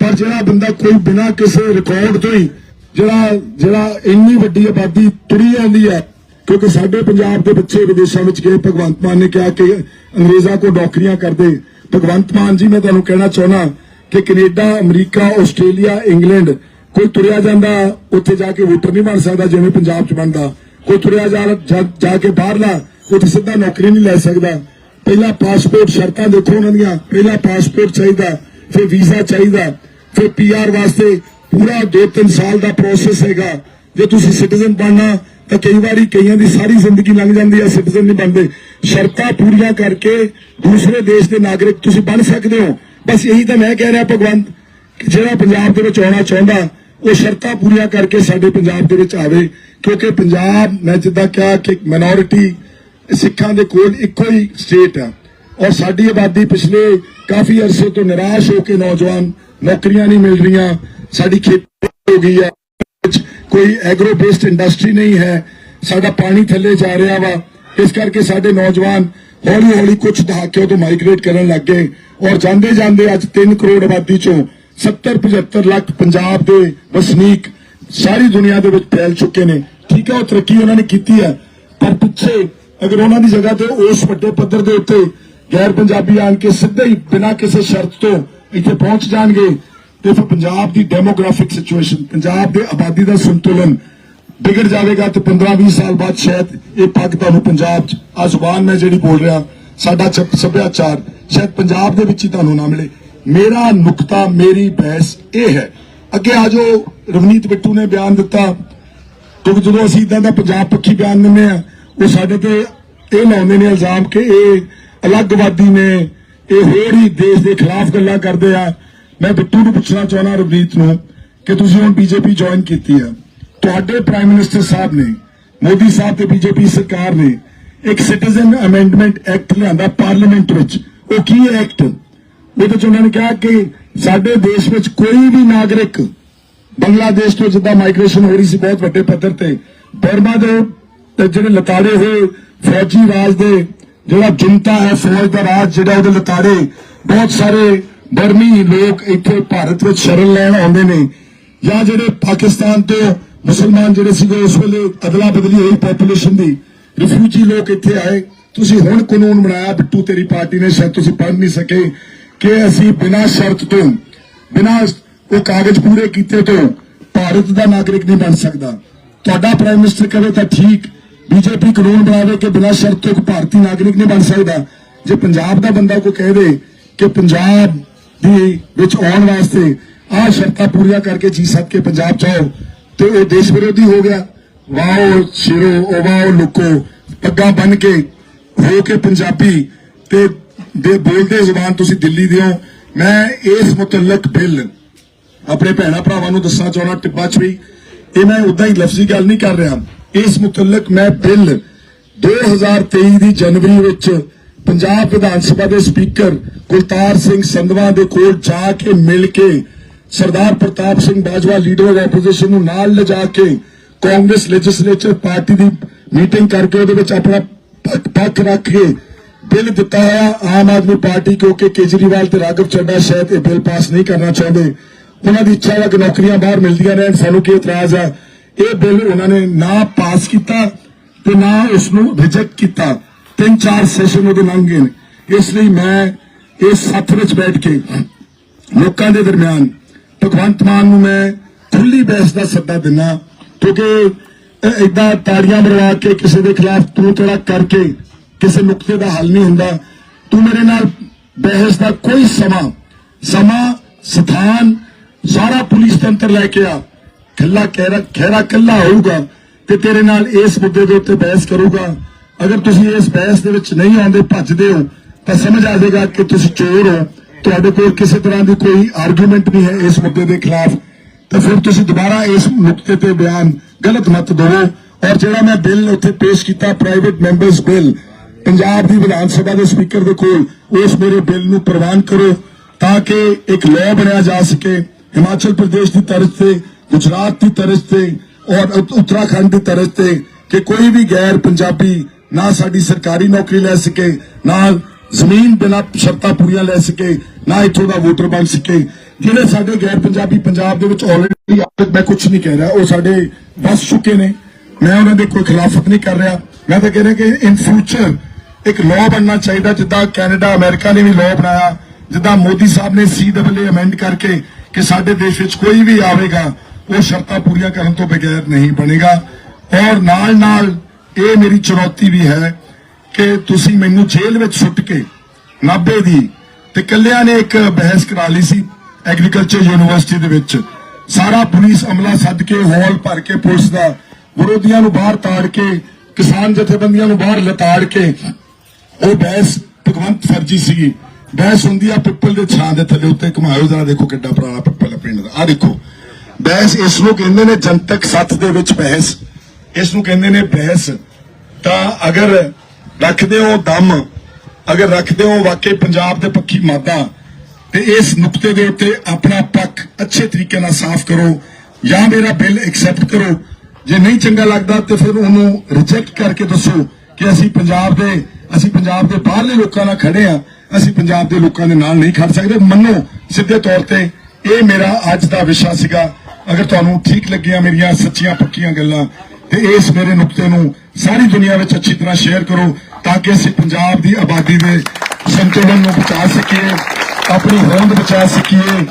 A: ਪਰ ਜਿਹੜਾ ਬੰਦਾ ਕੋਈ ਬਿਨਾਂ ਕਿਸੇ ਰਿਕਾਰਡ ਤੋਂ ਹੀ, ਜਿਹੜਾ ਜਿਹੜਾ ਇੰਨੀ ਵੱਡੀ ਆਬਾਦੀ ਤੁਰੀ ਜਾਂਦੀ ਹੈ ਕਿਉਂਕਿ ਸਾਡੇ ਪੰਜਾਬ ਦੇ ਬੱਚੇ ਵਿਦੇਸ਼ਾਂ ਵਿੱਚ ਗਏ, ਭਗਵੰਤ ਮਾਨ ਨੇ ਕਿਹਾ ਕਿ ਅੰਗਰੇਜ਼ਾਂ ਕੋ ਨੌਕਰੀਆਂ ਕਰਦੇ। ਭਗਵੰਤ ਮਾਨ ਜੀ, ਮੈਂ ਤੁਹਾਨੂੰ ਕਹਿਣਾ ਚਾਹੁੰਦਾ ਕਿ ਕੈਨੇਡਾ, ਅਮਰੀਕਾ, ਆਸਟ੍ਰੇਲੀਆ, ਇੰਗਲੈਂਡ ਕੋਈ ਤੁਰਿਆ ਜਾਂਦਾ, ਉੱਥੇ ਜਾ ਕੇ ਵੋਟਰ ਨਹੀਂ ਬਣ ਸਕਦਾ, ਜਿਵੇਂ ਪੰਜਾਬ 'ਚ ਬਣਦਾ। ਕੋਈ ਤੁਰਿਆ ਜਾ ਜਾ ਕੇ ਬਾਹਰਲਾ, ਉੱਥੇ ਸਿੱਧਾ ਨੌਕਰੀ ਨਹੀਂ ਲੈ ਸਕਦਾ। ਪਹਿਲਾਂ ਪਾਸਪੋਰਟ ਸ਼ਰਤਾਂ ਦੇਖੋ ਉਹਨਾਂ ਦੀਆਂ, ਪਹਿਲਾਂ ਪਾਸਪੋਰਟ ਚਾਹੀਦਾ, ਫਿਰ ਵੀਜ਼ਾ ਚਾਹੀਦਾ, ਫਿਰ ਪੀਆਰ ਵਾਸਤੇ ਪੂਰਾ 2-3 ਸਾਲ ਦਾ ਪ੍ਰੋਸੈਸ ਹੈਗਾ। ਜੇ ਤੁਸੀਂ ਸਿਟੀਜ਼ਨ ਬਣਨਾ ਤਾਂ ਕਈ ਵਾਰੀ ਕਈਆਂ ਦੀ ਸਾਰੀ ਜ਼ਿੰਦਗੀ ਲੰਘ ਜਾਂਦੀ ਹੈ ਸਿਟੀਜ਼ਨ ਨਹੀਂ ਬਣਦੇ। ਸ਼ਰਤਾਂ ਪੂਰੀਆਂ ਕਰਕੇ ਦੂਸਰੇ ਦੇਸ਼ ਦੇ ਨਾਗਰਿਕ ਤੁਸੀਂ ਬਣ ਸਕਦੇ ਹੋ। ਬਸ ਇਹੀ ਤਾਂ ਮੈਂ ਕਹਿ ਰਿਹਾ ਭਗਵੰਤ ਜਿਹੜਾ ਪੰਜਾਬ ਦੇ ਵਿੱਚ ਆਉਣਾ ਚਾਹੁੰਦਾ, ਉਹ ਸ਼ਰਤਾਂ ਪੂਰੀਆਂ ਕਰਕੇ ਸਾਡੇ ਪੰਜਾਬ ਦੇ ਵਿੱਚ ਆਵੇ। ਕਿਉਂਕਿ ਪੰਜਾਬ, ਮੈਂ ਜਿੱਦਾਂ ਕਿਹਾ ਕਿ ਮਾਈਨੋਰਿਟੀ ਸਿੱਖਾਂ ਦੇ ਕੋਲ ਇੱਕੋ ਹੀ ਸਟੇਟ ਹੈ ਔਰ ਸਾਡੀ ਆਬਾਦੀ ਪਿਛਲੇ ਕਾਫੀ ਅਰਸੇ ਤੋਂ ਨਿਰਾਸ਼ ਹੋ ਕੇ ਨੌਜਵਾਨ ਨੌਕਰੀਆਂ ਨਹੀਂ ਮਿਲ ਰਹੀਆਂ। ਸਾਡੀ ਖੇਤੀ ਹੋ ਗਈ ਹੈ ਕੋਈ ਐਗਰੋ ਬੇਸਡ ਇੰਡਸਟਰੀ ਨਹੀਂ ਹੈ, ਸਾਡਾ ਪਾਣੀ ਥੱਲੇ ਜਾ ਰਿਹਾ ਵਾ। ਇਸ ਕਰਕੇ ਸਾਡੇ ਨੌਜਵਾਨ ਹੌਲੀ ਹੌਲੀ ਕੁਝ ਦਹਾਕਿਆਂ ਤੋਂ ਮਾਈਗ੍ਰੇਟ ਕਰਨ ਲੱਗ ਗਏ। ਔਰ ਜਾਂਦੇ ਜਾਂਦੇ ਅੱਜ 3 ਕਰੋੜ ਆਬਾਦੀ ਚੋਂ 70 75 ਲੱਖ ਪੰਜਾਬ ਦੇ ਵਸਨੀਕ ਸਾਰੀ ਦੁਨੀਆ ਦੇ ਵਿੱਚ ਫੈਲ ਚੁੱਕੇ ਨੇ। ਠੀਕ ਹੈ, ਉਹ ਤਰੱਕੀ ਉਹਨਾਂ ਨੇ ਕੀਤੀ ਹੈ। ਪਰ ਪਿੱਛੇ ਅਗਰ ਉਹਨਾਂ ਦੀ ਜਗ੍ਹਾ ਤੇ ਉਸ ਵੱਡੇ ਪੱਧਰ ਦੇ ਉੱਤੇ ਗੈਰ ਪੰਜਾਬੀ ਆਣ ਕੇ ਸਿੱਧੇ ਹੀ ਬਿਨਾਂ ਕਿਸੇ ਸ਼ਰਤ ਤੋਂ ਇੱਥੇ ਪਹੁੰਚ ਜਾਣਗੇ ਤੇ ਫਿਰ ਪੰਜਾਬ ਦੀ ਡੈਮੋਗ੍ਰਾਫਿਕ ਸਿਚੁਏਸ਼ਨ ਪੰਜਾਬ ਦੇ ਆਬਾਦੀ ਦਾ ਸੰਤੁਲਨ ਵਿਗੜ ਜਾਵੇਗਾ ਤੇ 15-20 ਸਾਲ ਬਾਅਦ ਸ਼ਾਇਦ ਇਹ ਪੱਗ ਤੁਹਾਨੂੰ ਪੰਜਾਬ 'ਚ ਆ ਜ਼ੁਬਾਨ ਮੈਂ ਜਿਹੜੀ ਬੋਲ ਰਿਹਾ, ਸਾਡਾ ਸੱਭਿਆਚਾਰ ਸ਼ਾਇਦ ਪੰਜਾਬ ਦੇ ਵਿੱਚ ਹੀ ਤੁਹਾਨੂੰ ਨਾ ਮਿਲੇ। ਮੇਰਾ ਨੁਕਤਾ, ਮੇਰੀ ਬਹਿਸ ਇਹ ਹੈ। ਅੱਗੇ ਆ ਜੋ ਰਵਨੀਤ ਬਿੱਟੂ ਨੇ ਬਿਆਨ ਦਿੱਤਾ। ਕਿਉਂਕਿ ਜਦੋਂ ਅਸੀਂ ਇਦਾਂ ਦਾ ਪੰਜਾਬ ਪੱਖੀ ਬਿਆਨ ਦਿੰਦੇ ਆ ਉਹ ਸਾਡੇ ਤੇ ਇਹ ਲਾਉਂਦੇ ਨੇ ਇਲਜ਼ਾਮ ਕਿ ਇਹ ਅਲੱਗਵਾਦੀ ਨੇ, ਇਹ ਹੋਰ ਹੀ ਦੇਸ਼ ਦੇ ਖਿਲਾਫ ਗੱਲਾਂ ਕਰਦੇ ਆ। ਮੈਂ ਬਿੱਟੂ ਨੂੰ ਪੁੱਛਣਾ ਚਾਹੁੰਦਾ ਰਵਨੀਤ ਨੂੰ ਕਿ ਤੁਸੀਂ ਹੁਣ ਬੀਜੇਪੀ ਜੁਆਇਨ ਕੀਤੀ ਆ ਤੁਹਾਡੇ ਪ੍ਰਾਈਮ ਮਿਨਿਸਟਰ ਸਾਹਿਬ ਨੇ, ਮੋਦੀ ਸਾਹਿਬ ਤੇ ਬੀਜੇਪੀ ਸਰਕਾਰ ਨੇ ਇੱਕ ਸਿਟੀਜ਼ਨ ਅਮੈਂਡਮੈਂਟ ਐਕਟ ਲਿਆਂਦਾ ਪਾਰਲੀਮੈਂਟ ਵਿੱਚ। ਉਹ ਕੀ ਐਕਟ ਉਹਦੇ ਚ ਉਹਨਾਂ ਨੇ ਕਿਹਾ ਕਿ ਸਾਡੇ ਦੇਸ਼ ਵਿੱਚ ਕੋਈ ਵੀ ਨਾਗਰਿਕ ਬੰਗਲਾਦੇਸ਼ ਤੋਂ ਜਿੱਦਾਂ ਮਾਈਗ੍ਰੇਸ਼ਨ ਹੋ ਰਹੀ ਸੀ ਬਹੁਤ ਵੱਡੇ ਪੱਧਰ ਤੇ, ਬਰਮਾ ਦੇ ਜਿਹੜੇ ਲਤਾੜੇ ਹੋਏ, ਫੌਜੀ ਰਾਜ ਦੇ ਜਿਹੜਾ ਜੁਨਤਾ ਹੈ, ਫੌਜ ਦਾ ਰਾਜ ਜਿਹੜਾ ਉਹਦੇ ਲਤਾੜੇ, ਬਹੁਤ ਸਾਰੇ ਬਰਮੀ ਲੋਕ ਇੱਥੇ ਭਾਰਤ ਵਿੱਚ ਸ਼ਰਨ ਲੈਣ ਆਉਂਦੇ ਨੇ। ਜਾਂ ਜਿਹੜੇ ਪਾਕਿਸਤਾਨ ਤੋਂ ਮੁਸਲਮਾਨ ਜਿਹੜੇ ਸੀਗੇ, ਉਸ ਵੇਲੇ ਅਦਲਾ ਬਦਲੀ ਹੋਈ ਪੋਪੂਲੇਸ਼ਨ ਦੀ। ਰਿਫਿਊਜੀ ਲੋਕ ਇੱਥੇ ਆਏ। ਤੁਸੀਂ ਹੁਣ ਕਾਨੂੰਨ ਬਣਾਇਆ, ਬਿੱਟੂ ਤੇਰੀ ਪਾਰਟੀ ਨੇ, ਸ਼ਾਇਦ ਤੁਸੀਂ ਪੜ੍ਹ ਨਹੀਂ ਸਕੇ ਕਿ ਅਸੀਂ ਬਿਨਾਂ ਸ਼ਰਤ ਤੋਂ, ਬਿਨਾਂ ਉਹ ਕਾਗਜ਼ ਪੂਰੇ ਕੀਤੇ ਤੋਂ ਭਾਰਤ ਦਾ ਨਾਗਰਿਕ ਨਹੀਂ ਬਣ ਸਕਦਾ। ਤੁਹਾਡਾ ਪ੍ਰਾਈਮ ਮਿਨਿਸਟਰ ਕਹੇ ਤਾਂ ਠੀਕ ਬੀਜੇਪੀ ਕਾਨੂੰਨ ਬਣਾਵੇ ਕਿ ਬਿਨਾਂ ਸ਼ਰਤ ਤੋਂ ਇੱਕ ਭਾਰਤੀ ਨਾਗਰਿਕ ਨਹੀਂ ਬਣ ਸਕਦਾ। ਜੇ ਪੰਜਾਬ ਦਾ ਬੰਦਾ ਕੋਈ ਕਹਿ ਦੇ ਕਿ ਪੰਜਾਬ ਦੀ ਵਿੱਚ ਆਉਣ ਵਾਸਤੇ ਆਹ ਸ਼ਰਤਾਂ ਪੂਰੀਆਂ ਕਰਕੇ ਜੀ ਕੇ ਪੰਜਾਬ ਚਾਹੋ ਤੇ ਉਹ ਦੇਸ਼ ਵਿਰੋਧੀ ਹੋ ਗਿਆ। ਵਾਓ ਸ਼ਿਰੋ, ਉਹ ਵਾਓ ਲੁਕੋ। ਪੱਗਾਂ ਬੰਨ ਕੇ ਹੋ ਕੇ ਪੰਜਾਬੀ ਤੇ ਦੇ ਬੋਲਦੇ ਜ਼ੁਬਾਨ ਤੁਸੀਂ ਦਿੱਲੀ ਦੇ ਹੋ। ਮੈਂ ਇਸ ਮੁਤਲਕ ਬਿੱਲ ਆਪਣੇ ਭੈਣਾ ਭਰਾਵਾਂ ਨੂੰ ਦੱਸਣਾ ਚਾਹੁੰਦਾ ਟਿੱਬਾ ਚ ਵੀ। ਇਹ ਮੈਂ ਉਦਾਂ ਹੀ ਲਫ਼ਜ਼ੀ ਗੱਲ ਨਹੀਂ ਕਰ ਰਿਹਾ। ਇਸ ਮੁਤਲਕ ਮੈਂ ਬਿੱਲ 2023 ਦੀ ਜਨਵਰੀ ਵਿੱਚ ਪੰਜਾਬ ਵਿਧਾਨ ਸਭਾ ਦੇ ਸਪੀਕਰ ਕੁਲਤਾਰ ਸਿੰਘ ਸੰਧਵਾ ਦੇ ਕੋਲ ਜਾ ਕੇ ਮਿਲ ਕੇ Sardar Pratap Singh Bajwa leader of opposition ਨੂੰ ਨਾਲ ਲਿਜਾ ਕੇ ਕਾਂਗਰਸ ਲੈਜਿਸਲੇਚਰ ਪਾਰਟੀ ਦੀ ਮੀਟਿੰਗ ਕਰਕੇ ਉਹਦੇ ਵਿੱਚ ਆਪਣਾ ਪੱਖ- ਰੱਖ ਕੇ ਬਿੱਲ ਦਿੱਤਾ ਹੋਇਆ ਆਮ ਆਦਮੀ ਪਾਰਟੀ ਕਿਉਂਕਿ ਕੇਜਰੀਵਾਲ ਤੇ ਰਾਘਵ ਚੱਡਾ ਸ਼ਾਇਦ ਇਹ ਬਿੱਲ ਪਾਸ ਨਹੀਂ ਕਰਨਾ ਚਾਹੁੰਦੇ। ਉਹਨਾਂ ਦੀ ਇੱਛਾ ਹੈ ਕਿ ਨੌਕਰੀਆਂ ਬਾਹਰ ਮਿਲਦੀਆਂ ਰਹਿਣ, ਸਾਨੂੰ ਕੀ ਇਤਰਾਜ਼ ਹੈ ਇਹ ਬਿੱਲ ਉਹਨਾਂ ਨੇ ਨਾ ਪਾਸ ਕੀਤਾ ਤੇ ਨਾ ਉਸ ਨੂੰ ਰਿਜੈਕਟ ਕੀਤਾ। ਤਿੰਨ ਚਾਰ ਸੈਸ਼ਨ ਉਹਦੇ ਲੰਘ ਗਏ ਨੇ। ਇਸ ਲਈ ਮੈਂ ਇਸ ਸੱਥ ਵਿੱਚ ਬੈਠ ਕੇ ਲੋਕਾਂ ਦੇ ਦਰਮਿਆਨ ਭਗਵੰਤ ਮਾਨ ਨੂੰ ਮੈਂ ਖੁੱਲੀ ਬਹਿਸ ਦਾ ਸੱਦਾ ਦਿੰਨਾ ਕਿਉਂਕਿ ਇਦਾਂ ਤਾੜੀਆਂ ਮਰਵਾ ਕੇ ਕਿਸੇ ਦੇ ਖਿਲਾਫ ਤੂੰ ਤੜਾ ਕਰਕੇ ਕਿਸੇ ਨੁਕਤੇ ਦਾ ਹੱਲ ਨਹੀਂ ਹੁੰਦਾ। ਤੂੰ ਮੇਰੇ ਨਾਲ ਬਹਿਸ ਦਾ ਕੋਈ ਸਮਾਂ ਸਮਾਂ, ਸਥਾਨ, ਸਾਰਾ ਪੁਲਿਸ ਤੰਤਰ ਲੈ ਕੇ ਆ। ਖੱਲਾ ਖੈਰਾ ਖੈਰਾ ਕੱਲਾ ਹੋਊਗਾ ਤੇ ਤੇਰੇ ਨਾਲ ਇਸ ਮੁੱਦੇ ਦੇ ਉੱਤੇ ਬਹਿਸ ਕਰੂਗਾ। ਅਗਰ ਤੁਸੀਂ ਇਸ ਬਹਿਸ ਦੇ ਵਿੱਚ ਨਹੀਂ ਆਉਂਦੇ, ਭੱਜਦੇ ਹੋ, ਤਾਂ ਸਮਝ ਆ ਜਾਏਗਾ ਕਿ ਤੁਸੀਂ ਚੋਰ ਹੋ। ਤੁਹਾਡੇ ਕੋਲ ਕਿਸੇ ਤਰ੍ਹਾਂ ਦੀ ਕੋਈ ਆਰਗੂਮੈਂਟ ਨਹੀਂ ਹੈ ਇਸ ਮੁੱਦੇ ਦੇ ਖਿਲਾਫ। ਤਾਂ ਫਿਰ ਤੁਸੀਂ ਦੁਬਾਰਾ ਇਸ ਨੁਕਤੇ ਤੇ ਬਿਆਨ ਗਲਤ ਮਤ ਦਿਵੋ ਔਰ ਜਿਹੜਾ ਮੈਂ ਬਿੱਲ ਉੱਥੇ ਪੇਸ਼ ਕੀਤਾ ਪ੍ਰਾਈਵੇਟ ਮੈਂਬਰਸ ਬਿੱਲ, ਪੰਜਾਬ ਦੀ ਵਿਧਾਨ ਸਭਾ ਦੇ ਸਪੀਕਰ ਦੇ ਕੋਲ, ਉਸ ਮੇਰੇ ਬਿੱਲ ਨੂੰ ਪ੍ਰਵਾਨ ਕਰੋ ਤਾਂ ਕਿ ਇੱਕ ਲਾਅ ਬਣਿਆ ਜਾ ਸਕੇ। ਹਿਮਾਚਲ ਪ੍ਰਦੇਸ਼ ਦੀ ਤਰਜ਼ ਤੇ, ਗੁਜਰਾਤ ਦੀ ਤਰਜ਼ ਤੇ, ਔਰ ਉੱਤਰਾਖੰਡ ਦੀ ਤਰਜ਼ ਤੇ ਕਿ ਕੋਈ ਵੀ ਗੈਰ ਪੰਜਾਬੀ ਨਾ ਸਾਡੀ ਸਰਕਾਰੀ ਨੌਕਰੀ ਲੈ ਸਕੇ, ਨਾ ਜ਼ਮੀਨ ਬਿਨਾਂ ਸ਼ਰਤਾਂ ਪੂਰੀਆਂ ਲੈ ਸਕੇ, ਨਾ ਇੱਥੋਂ ਦਾ ਵੋਟਰ ਬਣ ਸਕੇ। ਜਿਹੜੇ ਸਾਡੇ ਗੈਰ ਪੰਜਾਬੀ ਪੰਜਾਬ ਦੇ ਵਿੱਚ ਆਲਰੇਡੀ ਮੈਂ ਕੁਝ ਨਹੀਂ ਕਹਿ ਰਿਹਾ, ਉਹ ਸਾਡੇ ਵਸ ਚੁੱਕੇ ਨੇ। ਮੈਂ ਉਹਨਾਂ ਦੇ ਕੋਈ ਖਿਲਾਫਤ ਨਹੀਂ ਕਰ ਰਿਹਾ। ਮੈਂ ਤਾਂ ਕਹਿ ਰਿਹਾ ਕਿ ਇਨ ਫਿਊਚਰ ਇੱਕ ਲਾਅ ਬਣਨਾ ਚਾਹੀਦਾ, ਜਿੱਦਾਂ ਕੈਨੇਡਾ ਅਮਰੀਕਾ ਨੇ ਵੀ ਲਾਅ ਬਣਾਇਆ, ਜਿੱਦਾਂ ਮੋਦੀ ਸਾਹਿਬ ਨੇ ਸੀਡਬਲਯੂ ਅਮੈਂਡ ਕਰਕੇ ਕਿ ਸਾਡੇ ਦੇਸ਼ ਵਿੱਚ ਕੋਈ ਵੀ ਆਵੇਗਾ, ਉਹ ਸ਼ਰਤਾਂ ਪੂਰੀਆਂ ਕਰਨ ਤੋਂ ਬਗੈਰ ਨਹੀਂ ਬਣੇਗਾ। ਔਰ ਨਾਲ ਨਾਲ ਇਹ ਮੇਰੀ ਚੁਣੌਤੀ ਵੀ ਹੈ ਕਿ ਤੁਸੀਂ ਮੈਨੂੰ ਜੇਲ੍ਹ ਵਿੱਚ ਸੁੱਟ ਕੇ ਨਾਭੇ ਦੀ ਤੇ ਕੱਲਿਆਂ ਨੇ ਇੱਕ ਬਹਿਸ ਕਰਾ ਲਈ ਸੀ ਐਗਰੀਕਲਚਰ ਯੂਨੀਵਰਸਿਟੀ ਦੇ ਵਿੱਚ। ਸਾਰਾ ਪੁਲਿਸ ਅਮਲਾ ਸੱਦ ਕੇ ਹਾਲ ਭਰ ਕੇ ਪੁਲਿਸ ਦਾ ਵਿਰੋਧੀਆਂ ਨੂੰ ਬਾਹਰ ਤਾੜ ਕੇ, ਕਿਸਾਨ ਜਥੇਬੰਦੀਆਂ ਨੂੰ ਬਾਹਰ ਲਤਾੜ ਕੇ ਉਹ ਬਹਿਸ ਭਗਵੰਤ ਫਰਜੀ ਸੀਗੀ। ਬਹਿਸ ਹੁੰਦੀ ਆ ਪਿੱਪਲ ਦੇ ਛਾਂ ਦੇ ਥੱਲੇ ਉੱਤੇ। ਘੁਮਾਇਓ ਜਰਾ, ਦੇਖੋ ਕਿੱਡਾ ਪੁਰਾਣਾ ਪਿੱਪਲ ਹੈ ਪਿੰਡ ਦਾ। ਆ ਦੇਖੋ, ਬਹਿਸ ਇਸ ਨੂੰ ਕਹਿੰਦੇ ਨੇ ਜਨਤਕ ਸੱਥ ਦੇ ਵਿੱਚ ਬਹਿਸ। ਇਸ ਨੂੰ ਕਹਿੰਦੇ ਨੇ ਬਹਿਸ। ਤਾਂ ਅਗਰ ਰੱਖਦੇ ਹੋ ਦਮ, ਅਗਰ ਰੱਖਦੇ ਹੋ ਵਾਕਈ ਪੰਜਾਬ ਦੇ ਪੱਖੀ ਮਾਦਾ, ਤੇ ਇਸ ਨੁਕਤੇ ਦੇ ਉੱਤੇ ਆਪਣਾ ਪੱਖ ਅੱਛੇ ਤਰੀਕੇ ਨਾਲ ਸਾਫ਼ ਕਰੋ ਜਾਂ ਮੇਰਾ ਬਿੱਲ ਐਕਸੈਪਟ ਕਰੋ। ਜੇ ਨਹੀਂ ਚੰਗਾ ਲੱਗਦਾ ਤੇ ਫਿਰ ਉਹਨੂੰ ਰਿਜੈਕਟ ਕਰਕੇ ਦੱਸੋ ਕਿ ਅਸੀਂ ਪੰਜਾਬ ਦੇ, ਅਸੀਂ ਪੰਜਾਬ ਦੇ ਬਾਹਰਲੇ ਲੋਕਾਂ ਨਾਲ ਖੜੇ ਆ ਅਸੀਂ ਪੰਜਾਬ ਦੇ ਲੋਕਾਂ ਦੇ ਨਾਲ ਨਹੀਂ ਖੜ ਸਕਦੇ। ਮੰਨੋ ਸਿੱਧੇ ਤੌਰ ਤੇ ਇਹ ਮੇਰਾ ਅੱਜ ਦਾ ਵਿਸ਼ਾ ਸੀਗਾ। ਅਗਰ ਤੁਹਾਨੂੰ ਠੀਕ ਲੱਗੀਆਂ ਮੇਰੀਆਂ ਸੱਚੀਆਂ ਪੱਕੀਆਂ ਗੱਲਾਂ, ਤੇ ਇਸ ਮੇਰੇ ਨੁਕਤੇ ਨੂੰ ਸਾਰੀ ਦੁਨੀਆ ਵਿੱਚ ਅੱਛੀ ਤਰ੍ਹਾਂ ਸ਼ੇਅਰ ਕਰੋ ਤਾਂ ਕਿ ਅਸੀਂ ਪੰਜਾਬ ਦੀ ਆਬਾਦੀ ਦੇ ਸੰਤੁਲਨ ਨੂੰ ਬਚਾ ਸਕੀਏ, ਆਪਣੀ ਹੋਂਦ ਬਚਾ ਸਕੀਏ,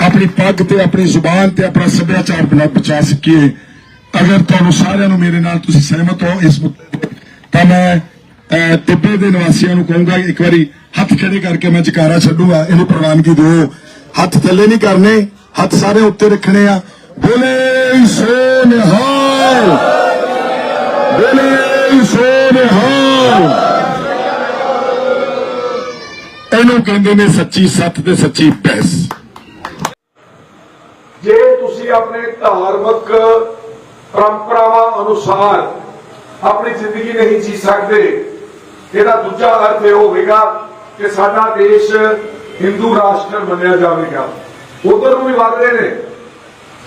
A: ਆਪਣੀ ਪੱਗ ਤੇ ਆਪਣੀ ਜ਼ੁਬਾਨ ਤੇ ਆਪਣਾ ਸੱਭਿਆਚਾਰ ਬਣਾ ਬਚਾ ਸਕੀਏ। ਅਗਰ ਤੁਹਾਨੂੰ ਸਾਰਿਆਂ ਨੂੰ ਮੇਰੇ ਨਾਲ ਤੁਸੀਂ ਸਹਿਮਤ ਹੋ ਇਸ ਮੁੱਦੇ ਤਾਂ ਮੈਂ ਟਿੱਬੇ ਦੇ ਨਿਵਾਸੀਆਂ ਨੂੰ ਕਹੂੰਗਾ, ਇੱਕ ਵਾਰੀ ਹੱਥ ਖੜੇ ਕਰਕੇ ਮੈਂ ਜਕਾਰਾ ਛੱਡੂਗਾ ਇਹਨੂੰ ਪ੍ਰਵਾਨਗੀ ਦਿਓ। ਹੱਥ ਥੱਲੇ ਨਹੀਂ ਕਰਨੇ, ਹੱਥ ਸਾਰੇ ਉੱਤੇ ਰੱਖਣੇ ਆ। ਬੋਲੇ ਸੋ ਇਹਨੂੰ ਕਹਿੰਦੇ ਨੇ ਸੱਚੀ ਸੱਤ ਤੇ ਸੱਚੀ ਬਹਿਸ
C: ਜੇ ਤੁਸੀਂ ਆਪਣੇ ਧਾਰਮਿਕ ਪਰੰਪਰਾਵਾਂ ਅਨੁਸਾਰ ਆਪਣੀ ਜ਼ਿੰਦਗੀ ਨਹੀਂ ਜੀ ਸਕਦੇ, ਇਹਦਾ ਦੂਜਾ ਅਰਥ ਇਹ ਹੋਵੇਗਾ ਕਿ ਸਾਡਾ ਦੇਸ਼ ਹਿੰਦੂ ਰਾਸ਼ਟਰ ਮੰਨਿਆ ਜਾਵੇਗਾ। ਉਧਰ ਨੂੰ ਵੀ ਵੱਧ ਰਹੇ ਨੇ।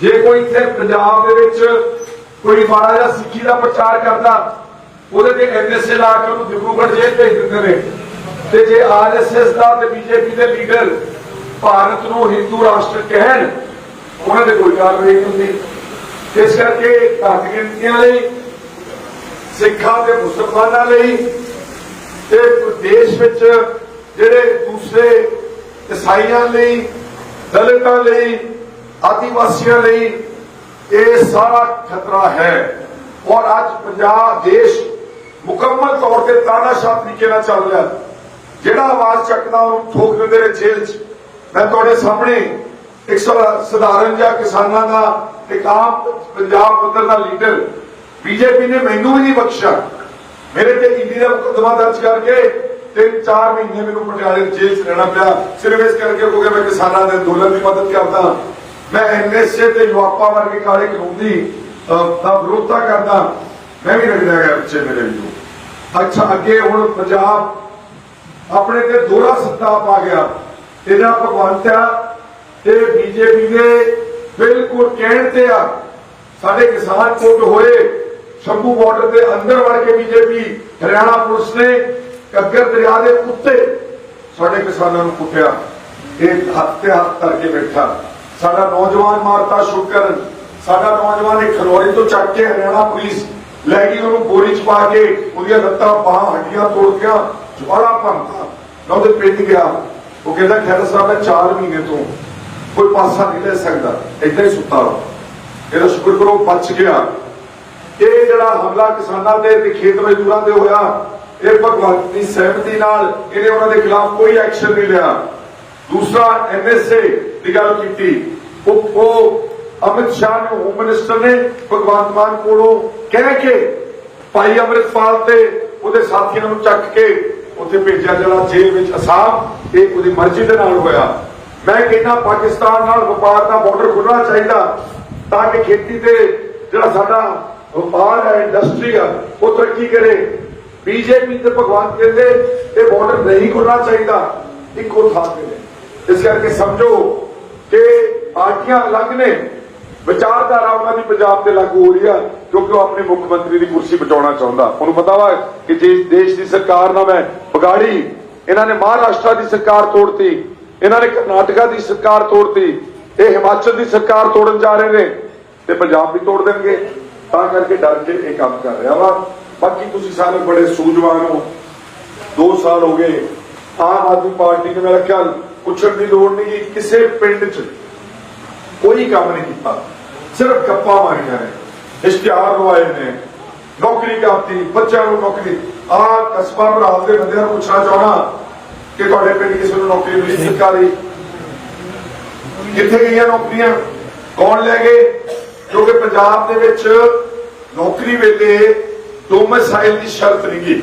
C: ਜੇ ਕੋਈ ਇੱਥੇ ਪੰਜਾਬ ਦੇ ਵਿੱਚ ਕੋਈ ਮਾੜਾ ਜਿਹਾ ਸਿੱਖੀ ਦਾ ਪ੍ਰਚਾਰ ਕਰਦਾ, ਉਹਦੇ ਤੇ ਐਨਐਸਏ ਲਾ ਕੇ ਉਹਨੂੰ ਡਿਬਰੂਗੜ੍ਹ ਜੇਲ੍ਹ ਭੇਜ ਦਿੰਦੇ ਨੇ। ਤੇ ਜੇ ਆਰਐਸਐਸ ਦਾ ਤੇ ਬੀਜੇਪੀ ਦੇ ਲੀਡਰ ਭਾਰਤ ਨੂੰ ਹਿੰਦੂ ਰਾਸ਼ਟਰ ਕਹਿਣ, ਉਹਨਾਂ ਦੇ ਕੋਈ ਕਾਰਵਾਈ ਨਹੀਂ ਹੁੰਦੀ। ਇਸ ਕਰਕੇ ਘੱਟ ਗਿਣਤੀਆਂ ਲਈ, ਸਿੱਖਾਂ ਤੇ ਮੁਸਲਮਾਨਾਂ ਲਈ ਤੇ ਦੇਸ਼ ਵਿੱਚ ਜਿਹੜੇ ਦੂਸਰੇ ਈਸਾਈਆਂ ਲਈ, ਦਲਿਤਾਂ ਲਈ, ਆਦਿਵਾਸੀਆਂ ਲਈ ਇਹ ਸਾਰਾ ਖਤਰਾ ਹੈ। ਔਰ ਅੱਜ ਪੰਜਾਬ ਦੇਸ਼ ਮੁਕੰਮਲ ਤੌਰ ਤੇ ਤਾਨਾਸ਼ਾਹ ਤਰੀਕੇ ਨਾਲ ਚੱਲ ਰਿਹਾ। ਜਿਹੜਾ ਆਵਾਜ਼ ਚੱਕਦਾ ਉਹਨੂੰ ਠੋਕ ਦਿੰਦੇ ਨੇ ਜੇਲ੍ਹ 'ਚ। ਮੈਂ ਤੁਹਾਡੇ ਸਾਹਮਣੇ ਇੱਕ ਸਧਾਰਨ ਜਿਹਾ ਕਿਸਾਨਾਂ ਦਾ, ਇੱਕ ਆਮ ਪੰਜਾਬ ਪੱਧਰ ਦਾ ਲੀਡਰ, ਬੀਜੇਪੀ ਨੇ ਮੈਨੂੰ ਵੀ ਨਹੀਂ ਬਖਸ਼ਿਆ। ਮੇਰੇ ਤੇ ਇੰਡੀ ਦਾ ਮੁਕੱਦਮਾ ਦਰਜ ਕਰਕੇ ਤਿੰਨ ਚਾਰ ਮਹੀਨੇ ਮੈਨੂੰ ਪਟਿਆਲੇ ਜੇਲ੍ਹ 'ਚ ਰਹਿਣਾ ਪਿਆ। ਸਿਰਫ ਇਸ ਕਰਕੇ ਕਿਉਂਕਿ ਮੈਂ ਕਿਸਾਨਾਂ ਦੇ ਅੰਦੋਲਨ ਦੀ ਮਦਦ ਕਰਦਾ। ਮੈਂ ਐਨਐਸਏ ਤੇ ਯੁਆਪਾ ਵਰਗੇ ਕਾਲੇ ਕਾਨੂੰਨ ਦੀ ਦਾ ਵਿਰੋਧਤਾ ਕਰਦਾ। ਮੈਂ ਵੀ ਲੱਗਦਾ ਗਿਆ ਪਿੱਛੇ ਮੇਰੇ ਵੀ ਅੱਛਾ, ਅੱਗੇ ਹੁਣ ਪੰਜਾਬ ਆਪਣੇ ਤੇ ਦੋਹਰਾ ਸੱਤਾ ਪਾ ਗਿਆ। ਇਹਦਾ ਭਗਵੰਤ ਆ ਇਹ ਬੀਜੇਪੀ ਦੇ ਬਿਲਕੁਲ ਕਹਿਣ ਤੇ ਆ। ਸਾਡੇ ਕਿਸਾਨ ਕੁੱਟ ਹੋਏ। ਸ਼ੰਭੂ ਬਾਰਡਰ ਦੇ ਅੰਦਰ ਵੜ ਕੇ ਬੀਜੇਪੀ, ਹਰਿਆਣਾ ਪੁਲਿਸ ਨੇ ਕੱਗਰ ਦਰਿਆ ਦੇ ਉੱਤੇ ਸਾਡੇ ਕਿਸਾਨਾਂ ਨੂੰ ਕੁੱਟਿਆ। ਇਹ ਹੱਥ ਤੇ ਹੱਥ ਕਰਕੇ ਬੈਠਾ। ਸਾਡਾ ਨੌਜਵਾਨ ਮਾਰਤਾ ਸ਼ੁਕਰ ਸਾਡਾ ਨੌਜਵਾਨ ਇੱਕ ਖਰੋੜੀ ਤੋਂ ਚੱਕ ਕੇ ਹਰਿਆਣਾ ਪੁਲਿਸ ਲੈ ਗਈ। ਉਹਨੂੰ ਬੋਰੀ ਚ ਪਾ ਕੇ ਉਹਦੀਆਂ ਲੱਤਾਂ ਬਾਹਾਂ ਹੱਡੀਆਂ ਤੋੜ ਕੇ ਜਵਾਲਾ ਭੰਤਾ ਮੈਂ ਉਹਦੇ ਪਿੰਡ ਗਿਆ। ਉਹ ਕਹਿੰਦਾ, ਖੈਰ ਸਾਹਿਬ, ਮੈਂ 4 ਮਹੀਨੇ ਤੋਂ ਕੋਈ ਪਾਸਾ ਨਹੀਂ ਲੈ ਸਕਦਾ। ਏਦਾਂ ਹੀ ਸੁੱਤਾ ਇਹਦਾ ਸ਼ੁਕਰ ਕਰੋ ਬਚ ਗਿਆ। ਇਹ ਜਿਹੜਾ ਹਮਲਾ ਕਿਸਾਨਾਂ ਤੇ ਤੇ ਖੇਤ ਮਜ਼ਦੂਰਾਂ ਤੇ ਹੋਇਆ, ਇਹ ਭਗਵੰਤ ਦੀ ਸਹਿਮਤੀ ਨਾਲ ਇਹਨੇ ਉਹਨਾਂ ਦੇ ਖਿਲਾਫ ਕੋਈ ਐਕਸ਼ਨ ਨਹੀਂ ਲਿਆ। ਦੂਸਰਾ ਐਨਐਸਏ ਦੀ ਗੱਲ ਕੀਤੀ। ਉਹ ਉਹ ਅਮਿਤ ਸ਼ਾਹ ਨੇ ਹੋਮ ਮਿਨਿਸਟਰ ਨੇ ਭਗਵੰਤ ਮਾਨ ਕੋਲੋਂ ਕਹਿ ਕੇ ਭਾਈ ਅੰਮ੍ਰਿਤਪਾਲ ਤੇ ਉਹਦੇ ਸਾਥੀਆਂ ਨੂੰ ਚੱਕ ਕੇ ਉੱਥੇ ਭੇਜਿਆ ਜਿਹੜਾ ਜੇਲ੍ਹ ਵਿੱਚ ਅਸਾਮ, ਇਹ ਉਹਦੀ ਮਰਜ਼ੀ ਦੇ ਨਾਲ ਹੋਇਆ। ਮੈਂ ਕਹਿੰਦਾ ਪਾਕਿਸਤਾਨ ਨਾਲ ਵਪਾਰ ਦਾ ਬਾਰਡਰ ਖੁੱਲਣਾ ਚਾਹੀਦਾ ਤਾਂ ਕਿ ਖੇਤੀ ਤੇ ਜਿਹੜਾ ਸਾਡਾ ਵਪਾਰ ਹੈ ਇੰਡਸਟਰੀ ਆ, ਉਹ ਤਰੱਕੀ ਕਰੇ। ਬੀਜੇਪੀ ਤੇ ਭਗਵਾਨ ਕਹਿੰਦੇ ਇਹ ਬਾਰਡਰ ਨਹੀਂ ਖੁੱਲਣਾ ਚਾਹੀਦਾ, ਇੱਕੋ ਥਾਂ ਤੇ ਇਸ ਕਰਕੇ ਸਮਝੋ ਕਿ ਪਾਰਟੀਆਂ ਅਲੱਗ ਨੇ ਵਿਚਾਰਧਾਰਾ ਉਹਨਾਂ ਦੀ ਪੰਜਾਬ ਤੇ ਲਾਗੂ ਹੋ ਰਹੀ ਆ ਕਿਉਂਕਿ ਉਹ ਆਪਣੇ ਮੁੱਖ ਮੰਤਰੀ ਦੀ ਕੁਰਸੀ ਬਚਾਉਣਾ ਚਾਹੁੰਦਾ। ਉਹਨੂੰ ਪਤਾ ਵਾ ਕਿ ਜੇ ਦੇਸ਼ ਦੀ ਸਰਕਾਰ ਨਾ ਮੈਂ ਵਿਗਾੜੀ ਇਹਨਾਂ ਨੇ ਮਹਾਰਾਸ਼ਟਰ ਦੀ ਸਰਕਾਰ ਤੋੜਤੀ, ਇਹਨਾਂ ਨੇ ਕਰਨਾਟਕਾ ਦੀ ਸਰਕਾਰ ਤੋੜਤੀ, ਇਹ ਹਿਮਾਚਲ ਦੀ ਸਰਕਾਰ ਤੋੜਨ ਜਾ ਰਹੇ ਨੇ, ਤੇ ਪੰਜਾਬ ਵੀ ਤੋੜ ਦੇਣਗੇ। ਤਾਂ ਕਰਕੇ ਡਰ ਕੇ ਇਹ ਕੰਮ ਕਰ ਰਿਹਾ ਵਾ। ਬਾਕੀ ਤੁਸੀਂ ਸਾਰੇ ਬੜੇ ਸੂਝਵਾਨ ਹੋ। 2 ਸਾਲ ਹੋ ਗਏ। ਆਮ ਆਦਮੀ ਪਾਰਟੀ ਨੇ ਮੇਰਾ ਖਿਆਲ ਪੁੱਛਣ ਦੀ ਲੋੜ ਨਹੀਂ ਕਿਸੇ ਪਿੰਡ 'ਚ ਕੋਈ ਕੰਮ ਨਹੀਂ ਕੀਤਾ। ਸਿਰਫ ਗੱਪਾਂ ਮਾਰੀਆਂ ਨੇ, ਇਸ਼ਤਿਹਾਰ ਲਵਾਏ ਨੇ, ਨੌਕਰੀ ਕਰਤੀ, ਬੱਚਿਆਂ ਨੂੰ ਨੌਕਰੀ। ਆ ਕਸਬਾ ਭਰਾਲ ਦੇ ਬੰਦਿਆਂ ਨੂੰ ਪੁੱਛਣਾ ਚਾਹਣਾ ਕਿ ਤੁਹਾਡੇ ਪਿੰਡ ਕਿਸੇ ਨੂੰ ਨੌਕਰੀ ਮਿਲੀ ਸਰਕਾਰੀ? ਕਿੱਥੇ ਗਈਆਂ ਨੌਕਰੀਆਂ? ਕੌਣ ਲੈ ਗਏ? ਕਿਉਂਕਿ ਪੰਜਾਬ ਦੇ ਵਿੱਚ ਨੌਕਰੀ ਵੇਲੇ ਦੋ ਡੋਮਿਸਾਈਲ ਦੀ ਸ਼ਰਤ ਨਹੀਂ ਗੀ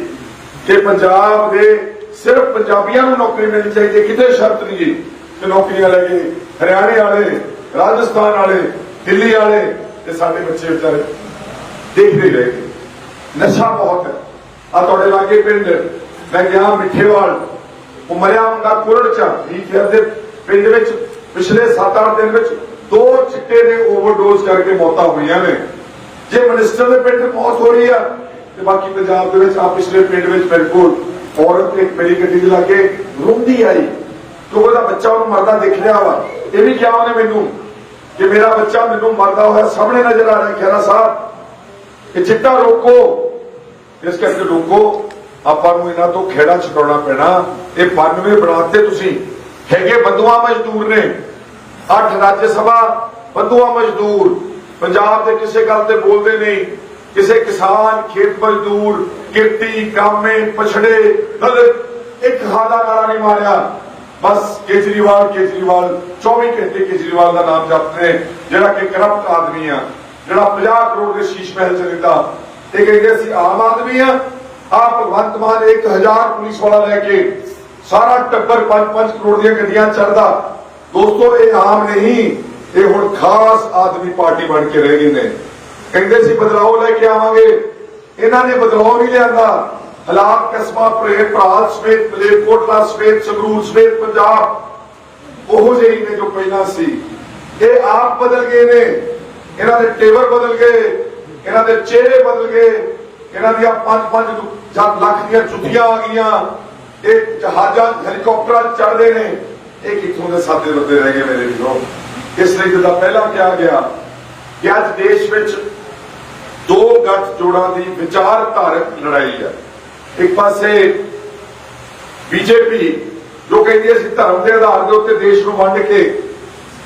C: ਕਿ ਪੰਜਾਬ ਦੇ ਸਿਰਫ ਪੰਜਾਬੀਆਂ ਨੂੰ ਨੌਕਰੀ ਮਿਲਣੀ ਚਾਹੀਦੀ ਕਿਤੇ ਸ਼ਰਤ ਨਹੀਂ ਗੀ ਕਿ ਨੌਕਰੀਆਂ ਲੈ ਗਏ। ਹਰਿਆਣੇ ਵਾਲੇ, ਰਾਜਸਥਾਨ ਵਾਲੇ ਦਿੱਲੀ ਵਾਲੇ ਤੇ ਸਾਡੇ ਬੱਚੇ ਵਿਚਾਰੇ ਦੇਖਦੇ ਰਹੇ। ਨਸ਼ਾ ਬਹੁਤ ਹੈ। ਆ ਤੁਹਾਡੇ ਲਾਗੇ ਪਿੰਡ, ਮੈਂ ਗਿਆ ਮਿੱਠੇਵਾਲ। ਉਹ ਮਰਿਆ ਮੁੰਡਾ ਕੁਰੜ ਚ ਵੀ ਫਿਰ ਦੇ ਪਿੰਡ ਵਿੱਚ ਪਿਛਲੇ 7-8 ਦਿਨ ਵਿੱਚ ਦੋ ਚਿੱਟੇ ਦੇ ਓਵਰਡੋਜ਼ ਕਰਕੇ ਮੌਤਾਂ ਹੋਈਆਂ ਨੇ। ਜੇ ਮਿਨਿਸਟਰ ਦੇ ਪਿੰਡ ਮੌਤ ਹੋ ਰਹੀ ਆ, ਤੇ ਬਾਕੀ ਪੰਜਾਬ ਦੇ ਵਿੱਚ ਆ ਪਿਛਲੇ ਪਿੰਡ ਵਿੱਚ ਬਿਲਕੁਲ ਔਰਤ ਇੱਕ ਮੇਰੀ ਗੱਡੀ ਦੇ ਲਾਗੇ ਰੋਂਦੀ ਆਈ। ਕਿਉਂਕਿ ਉਹਦਾ ਬੱਚਾ ਉਹਨੂੰ ਮਰਦਾ ਦੇਖ ਰਿਹਾ ਵਾ। ਇਹ ਵੀ ਕਿਹਾ ਉਹਨੇ ਮੈਨੂੰ। ਕਿ ਮੇਰਾ ਬੱਚਾ ਮੈਨੂੰ ਮਰਦਾ ਹੋਇਆ ਸਾਹਮਣੇ ਨਜ਼ਰ ਆ ਰਿਹਾ ਖੈਰਾ ਸਾਹਿਬ। ਇਹ ਚਿੱਟਾ ਰੋਕੋ। ਇਸ ਕਰਕੇ ਰੋਕੋ। ਆਪਾਂ ਨੂੰ ਇਹਨਾਂ ਤੋਂ ਖੇੜਾ ਛਡਾਉਣਾ ਪੈਣਾ। ਇਹ 92 ਬਣਾਤੇ ਤੁਸੀਂ ਹੈਗੇ ਬੰਦੂਆ ਮਜ਼ਦੂਰ ਨੇ। 8 ਰਾਜ ਸਭਾ ਬੰਦੂਆ ਮਜ਼ਦੂਰ। ਪੰਜਾਬ ਦੇ ਕਿਸੇ ਗੱਲ ਤੇ ਬੋਲਦੇ ਨਹੀਂ। ਕਿਸੇ ਕਿਸਾਨ, ਖੇਤ ਮਜ਼ਦੂਰ, ਕਿਰਤੀ, ਕਾਮੇ, ਪਛੜੇ ਦਲਿਤ ਇੱਕ ਖਾਦਾ ਨਾਰਾ ਨਹੀਂ ਮਾਰਿਆ। ਬਸ ਕੇਜਰੀਵਾਲ ਕੇਜਰੀਵਾਲ 24 ਘੰਟੇ ਕੇਜਰੀਵਾਲ ਦਾ ਨਾਮ ਜਪਦੇ ਨੇ, ਜਿਹੜਾ ਕਿ ਕਰਪਟ ਆਦਮੀ ਆ ਜਿਹੜਾ 50 ਕਰੋੜ ਦੇ ਸ਼ੀਸ਼ ਮਹਿਲ ਚ ਰਹਿੰਦਾ ਇਹ ਕਹਿੰਦੇ ਅਸੀਂ ਆਮ ਆਦਮੀ ਆ। ਆ ਭਗਵੰਤ ਮਾਨ 1000 ਪੁਲਿਸ ਵਾਲਾ ਲੈ ਕੇ ਸਾਰਾ ਟੱਬਰ 5-5 ਕਰੋੜ ਦੀਆਂ ਗੱਡੀਆਂ ਚੜਦਾ ਦੋਸਤੋ ਇਹ ਆਮ ਨਹੀਂ ਇਹ ਹੁਣ ਖਾਸ ਆਦਮੀ ਪਾਰਟੀ ਬਣ ਕੇ ਰਹਿ ਗਏ ਨੇ। ਕਹਿੰਦੇ ਸੀ ਬਦਲਾਅ ਲੈ ਕੇ ਆਵਾਂਗੇ। ਇਹਨਾਂ ਨੇ ਬਦਲਾਅ ਨਹੀਂ ਲਿਆਂਦਾ। ਹਾਲਾਤ ਕਸਬਾ ਪ੍ਰੇਮ ਪ੍ਰਾਲ ਸਮੇਤ, ਮਲੇਰਕੋਟਲਾ ਸਮੇਤ, ਸੰਗਰੂਰ ਸਮੇਤ, ਪੰਜਾਬ। ਉਹ ਜਿਹੀ ਨੇ ਜੋ ਪਹਿਲਾਂ ਸੀ। ਇਹ ਆਪ ਬਦਲ ਗਏ ਨੇ। ਇਹਨਾਂ ਦੇ ਟੇਬਰ ਬਦਲ ਗਏ। ਇਹਨਾਂ ਦੇ ਚਿਹਰੇ ਬਦਲ ਗਏ। ਇਹਨਾਂ ਦੀਆਂ 5-5 ਲੱਖ ਦੀਆਂ ਜੁੱਤੀਆਂ ਆ ਗਈਆਂ। ਇਹ ਜਹਾਜ਼ਾਂ, ਹੈਲੀਕਾਪਟਰਾਂ ਚੜਦੇ ਨੇ। ਇਹ ਕਿੱਥੋਂ ਦੇ ਸਾਦੇ ਬੰਦੇ ਰਹਿ ਗਏ ਮੇਰੇ ਵੀਰੋ? ਇਸ ਲਈ ਜਿੱਦਾਂ ਪਹਿਲਾਂ ਕਿਹਾ ਗਿਆ ਕਿ ਅੱਜ ਦੇਸ਼ ਵਿੱਚ ਦੋ ਗੱਠ ਜੋੜਾਂ ਦੀ ਵਿਚਾਰਧਾਰਕ ਲੜਾਈ ਹੈ। ਇੱਕ ਪਾਸੇ ਬੀਜੇਪੀ ਜੋ ਕਹਿੰਦੀ ਹੈ ਅਸੀਂ ਧਰਮ ਦੇ ਆਧਾਰ ਦੇ ਉੱਤੇ ਦੇਸ਼ ਨੂੰ ਵੰਡ ਕੇ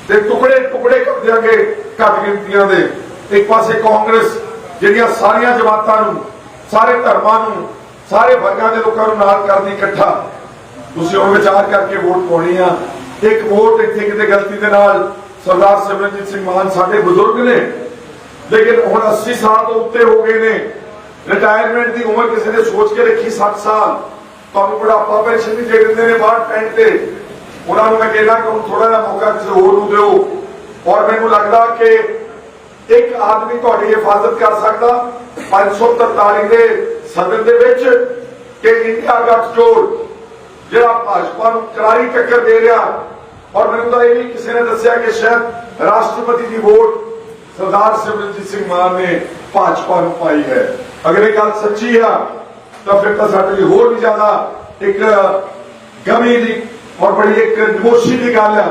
C: ਤੇ ਟੁਕੜੇ ਟੁਕੜੇ ਕਰ ਦਿਆਂਗੇ ਘੱਟ ਗਿਣਤੀਆਂ ਦੇ। ਇੱਕ ਪਾਸੇ ਕਾਂਗਰਸ, ਜਿਹੜੀਆਂ ਸਾਰੀਆਂ ਜਮਾਤਾਂ ਨੂੰ, ਸਾਰੇ ਧਰਮਾਂ ਨੂੰ, ਸਾਰੇ ਵਰਗਾਂ ਦੇ ਲੋਕਾਂ ਨੂੰ ਨਾਲ ਕਰਦੀ ਇਕੱਠਾ। ਤੁਸੀਂ ਹੁਣ ਵਿਚਾਰ ਕਰਕੇ ਵੋਟ ਪਾਉਣੀ ਆ। ਇੱਕ ਵੋਟ ਇੱਥੇ ਕਿਤੇ ਗਲਤੀ ਦੇ ਨਾਲ ਸਰਦਾਰ ਸਿਮਰਨਜੀਤ ਸਿੰਘ ਮਾਨ ਸਾਡੇ ਬਜ਼ੁਰਗ ਨੇ, ਲੇਕਿਨ ਹੁਣ 80 ਸਾਲ ਤੋਂ ਉੱਤੇ ਹੋ ਗਏ ਨੇ। ਰਿਟਾਇਰਮੈਂਟ ਦੀ ਉਮਰ ਕਿਸੇ ਨੇ ਸੋਚ ਕੇ ਰੱਖੀ 60 ਸਾਲ, ਤੁਹਾਨੂੰ ਬੁਢਾਪਾ ਪੈਨਸ਼ਨ ਵੀ ਦੇ ਦਿੰਦੇ ਨੇ ਬਾਹਰ ਪੈਂਟ ਤੇ। ਉਹਨਾਂ ਨੂੰ ਮੈਂ ਕਹਿਣਾ ਕਿ ਥੋੜਾ ਜਿਹਾ ਮੌਕਾ ਕਿਸੇ ਹੋਰ ਨੂੰ ਦਿਓ। ਔਰ ਮੈਨੂੰ ਲੱਗਦਾ ਕਿ ਇੱਕ ਆਦਮੀ ਤੁਹਾਡੀ ਹਿਫਾਜ਼ਤ ਕਰ ਸਕਦਾ 543 ਦੇ ਸਦਨ ਦੇ ਵਿੱਚ ਕਿ ਇੰਡੀਆ ਗੱਠਜੋੜ ਜਿਹੜਾ ਭਾਜਪਾ ਨੂੰ ਕਰਾਰੀ ਟੱਕਰ ਦੇ ਰਿਹਾ। ਔਰ ਮੈਨੂੰ ਤਾਂ ਇਹ ਵੀ ਕਿਸੇ ਨੇ ਦੱਸਿਆ ਕਿ ਸ਼ਾਇਦ ਰਾਸ਼ਟਰਪਤੀ ਦੀ ਵੋਟ ਸਰਦਾਰ ਸਿਮਰਨਜੀਤ ਸਿੰਘ ਮਾਨ ਨੇ ਭਾਜਪਾ ਨੂੰ ਪਾਈ ਹੈ। ਅਗਰ ਇਹ ਗੱਲ ਸੱਚੀ ਆ, ਤਾਂ ਫਿਰ ਤਾਂ ਸਾਡੇ ਲਈ ਹੋਰ ਵੀ ਜ਼ਿਆਦਾ ਇੱਕ ਗਮੀ ਦੀ ਔਰ ਬੜੀ ਇੱਕ ਨਮੋਸ਼ੀ ਦੀ ਗੱਲ ਹੈ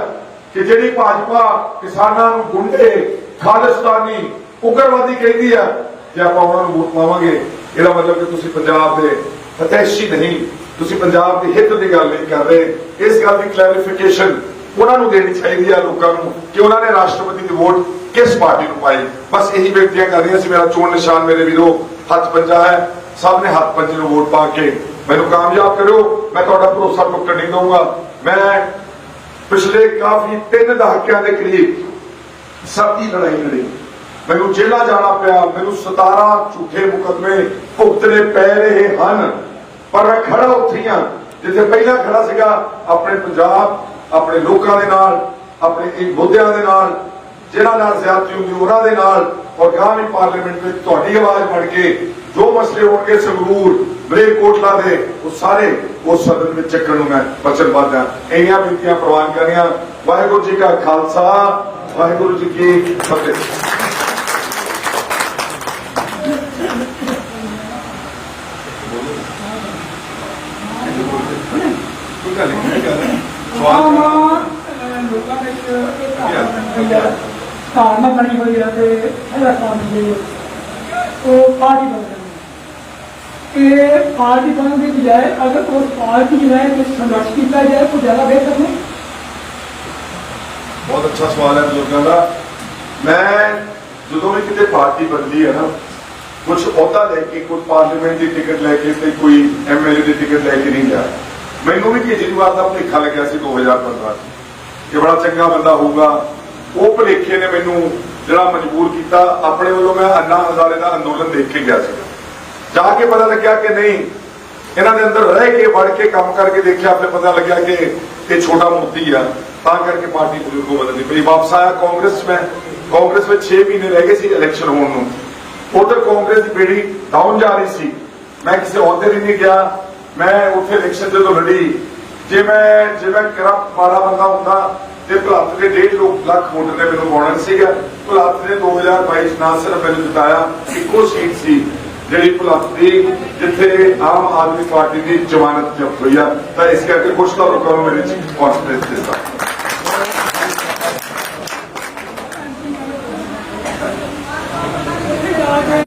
C: ਕਿ ਜਿਹੜੀ ਭਾਜਪਾ ਕਿਸਾਨਾਂ ਨੂੰ ਗੁੰਡੇ, ਖਾਲਿਸਤਾਨੀ, ਉਗਰਵਾਦੀ ਕਹਿੰਦੀ ਆ ਕਿ ਆਪਾਂ ਉਹਨਾਂ ਨੂੰ ਵੋਟ ਪਾਵਾਂਗੇ, ਇਹਦਾ ਮਤਲਬ ਕਿ ਤੁਸੀਂ ਪੰਜਾਬ ਦੇ ਫਤੈਸ਼ੀ ਨਹੀਂ, ਤੁਸੀਂ ਪੰਜਾਬ ਦੇ ਹਿੱਤ ਦੀ ਗੱਲ ਨਹੀਂ ਕਰ ਰਹੇ। ਇਸ ਗੱਲ ਦੀ ਕਲੈਰੀਫਿਕੇਸ਼ਨ ਉਹਨਾਂ ਨੂੰ ਦੇਣੀ ਚਾਹੀਦੀ ਆ ਲੋਕਾਂ ਨੂੰ ਕਿ ਉਹਨਾਂ ਨੇ ਰਾਸ਼ਟਰਪਤੀ ਦੀ ਵੋਟ ਕਿਸ ਪਾਰਟੀ ਨੂੰ ਪਾਈ। ਬਸ ਇਹੀ ਬੇਨਤੀਆਂ ਕਰ ਰਹੀਆਂ ਸੀ, ਮੇਰਾ ਚੋਣ ਨਿਸ਼ਾਨ ਮੇਰੇ ਵੀਰੋ। ਹੱਥ ਪੰਜਾ ਹੈ, ਸਭ ਨੇ ਹੱਥ ਪੰਜੇ ਨੂੰ ਵੋਟ ਪਾ ਕੇ ਮੈਨੂੰ ਕਾਮਯਾਬ ਕਰਿਓ, ਮੈਂ ਤੁਹਾਡਾ ਭਰੋਸਾ ਟੁੱਟਣ ਨਹੀਂ ਦਊਂਗਾ। ਮੈਂ ਪਿਛਲੇ ਕਾਫੀ ਤਿੰਨ ਦਹਾਕਿਆਂ ਦੇ ਕਰੀਬ ਸਭ ਦੀ ਲੜਾਈ ਲੜੀ। ਮੈਨੂੰ ਜੇਲ੍ਹਾਂ ਜਾਣਾ ਪਿਆ, ਮੈਨੂੰ 17 ਝੂਠੇ ਮੁਕਦਮੇ ਭੁਗਤਣੇ ਪੈ ਰਹੇ ਹਨ। ਪਰ ਮੈਂ ਖੜਾ ਉੱਥੇ ਹਾਂ ਜਿੱਥੇ ਪਹਿਲਾਂ ਖੜਾ ਸੀਗਾ, ਆਪਣੇ ਪੰਜਾਬ, ਆਪਣੇ ਲੋਕਾਂ ਦੇ ਨਾਲ, ਆਪਣੇ ਇਹ ਮੁੱਦਿਆਂ ਦੇ ਨਾਲ ਜਿਹਨਾਂ ਨਾਲ ਜ਼ਿਆਦਤੀ ਹੁੰਦੀ ਉਹਨਾਂ ਦੇ ਨਾਲ ਔਰ ਗਾਮੀ ਪਾਰਲੀਮੈਂਟ ਵਿੱਚ ਤੁਹਾਡੀ ਆਵਾਜ਼ ਬਣ ਕੇ ਜੋ ਮਸਲੇ ਹੋਣਗੇ ਸੰਗਰੂਰ ਮਲੇਰਕੋਟਲਾ ਦੇ ਉਹ ਸਾਰੇ ਉਸ ਸਦਨ ਵਿੱਚ ਚੱਕਣ ਨੂੰ ਮੈਂ ਵਚਨਬੱਧ ਹਾਂ ਇੰਨੀਆਂ ਬੇਨਤੀਆਂ ਪ੍ਰਵਾਨ ਕਰੀਆਂ ਵਾਹਿਗੁਰੂ ਜੀ ਕਾ ਖਾਲਸਾ ਵਾਹਿਗੁਰੂ ਜੀ ਕੀ ਫਤਿਹ
D: ਆਮ ਅਹ, ਲੋਕਾਂ ਵਿੱਚ ਇੱਕ ਧਾਰਨਾ ਬਣੀ ਹੋਈ ਹੈ ਤੇ ਇਹਦਾ ਕੰਮ ਜੀ ਉਹ ਪਾਰਟੀ ਬਣ ਜਾਂਦੀ ਇਹ ਪਾਰਟੀ ਬਣਨ ਦੀ ਬਜਾਏ ਅਗਰ ਉਸ ਪਾਰਟੀ ਜਿਹੜਾ ਹੈ ਸੰਘਰਸ਼ ਕੀਤਾ ਜਾਏ ਤਾਂ ਜ਼ਿਆਦਾ ਬਿਹਤਰ ਨਹੀਂ
C: ਬਹੁਤ ਅੱਛਾ ਸਵਾਲ ਹੈ ਬਜ਼ੁਰਗਾਂ ਦਾ। ਮੈਂ ਜਦੋਂ ਵੀ ਕਿਤੇ ਪਾਰਟੀ ਬਣਦੀ ਹੈ ਨਾ ਕੁਝ ਅਹੁਦਾ ਲੈ ਕੇ, ਕੋਈ ਪਾਰਲੀਮੈਂਟ ਦੀ ਟਿਕਟ ਲੈ ਕੇ ਤੇ ਕੋਈ ਐਮਐਲਏ ਦੀ ਟਿਕਟ ਲੈ ਕੇ ਨਹੀਂ ਗਿਆ। ਮੈਨੂੰ ਵੀ ਕੇਜਰੀਵਾਲ ਦਾ ਭੁਲੇਖਾ ਲੱਗਿਆ ਸੀ 2015 ਚ ਕਿ ਬੜਾ ਚੰਗਾ ਬੰਦਾ ਹੋਊਗਾ। ਉਹ ਭੁਲੇਖੇ ਨੇ ਮੈਨੂੰ ਜਿਹੜਾ ਮਜਬੂਰ ਕੀਤਾ। ਆਪਣੇ ਵੱਲੋਂ ਮੈਂ ਅੰਨਾ ਹਜ਼ਾਰੇ ਦਾ ਅੰਦੋਲਨ ਦੇਖ ਕੇ ਗਿਆ ਸੀ ਜਾ ਕੇ ਪਤਾ ਲੱਗਿਆ ਕਿ ਨਹੀਂ, ਇਹਨਾਂ ਦੇ ਅੰਦਰ ਰਹਿ ਕੇ, ਵੜ ਕੇ, ਕੰਮ ਕਰਕੇ ਦੇਖਿਆ, ਫਿਰ ਪਤਾ ਲੱਗਿਆ ਕਿ ਇਹ ਛੋਟਾ ਮੋਤੀ ਆ। ਤਾਂ ਕਰਕੇ ਪਾਰਟੀ ਬਜ਼ੁਰਗੋਂ ਬਦਲਣੀ ਪਈ। ਵਾਪਸ ਆਇਆ ਕਾਂਗਰਸ ਮੈਂ। ਕਾਂਗਰਸ ਵਿੱਚ 6 ਮਹੀਨੇ ਰਹਿ ਗਏ ਸੀ ਇਲੈਕਸ਼ਨ ਹੋਣ ਨੂੰ। ਉਧਰ ਕਾਂਗਰਸ ਦੀ ਬੇੜੀ ਡਾਊਨ ਜਾ ਰਹੀ ਸੀ। ਮੈਂ ਕਿਸੇ ਅਹੁਦੇ ਲਈ ਨਹੀਂ ਗਿਆ। ਮੈਂ ਉੱਥੇ ਇਲੈਕਸ਼ਨ ਜਦੋਂ ਲੜੀ। ਜੇ ਮੈਂ ਜੇ ਮੈਂ ਕਰਪਟ ਮਾੜਾ ਬੰਦਾ ਹੁੰਦਾ ਤੇ ਭਲਾਤ ਦੇ 1.5 ਲੱਖ ਵੋਟਰ ਨੇ ਮੈਨੂੰ ਪਾਉਣਾ ਸੀਗਾ। ਭਲਾਤ ਨੇ 2022 ਚ ਨਾ ਸਿਰਫ ਮੈਨੂੰ ਜਿਤਾਇਆ, ਇੱਕੋ ਸੀਟ ਸੀ ਜਿਹੜੀ ਭੁਲੱਥ ਦੀ, ਜਿੱਥੇ ਆਮ ਆਦਮੀ ਪਾਰਟੀ ਦੀ ਜ਼ਮਾਨਤ ਜ਼ਬਤ ਹੋਈ ਆ। ਤਾਂ ਇਸ ਕਰਕੇ ਕੁਝ ਤਾਂ ਲੋਕਾਂ ਨੂੰ ਮੇਰੇ ਚ ਕੌਨਫੀਡੈਂਸ ਦਿੱਤਾ।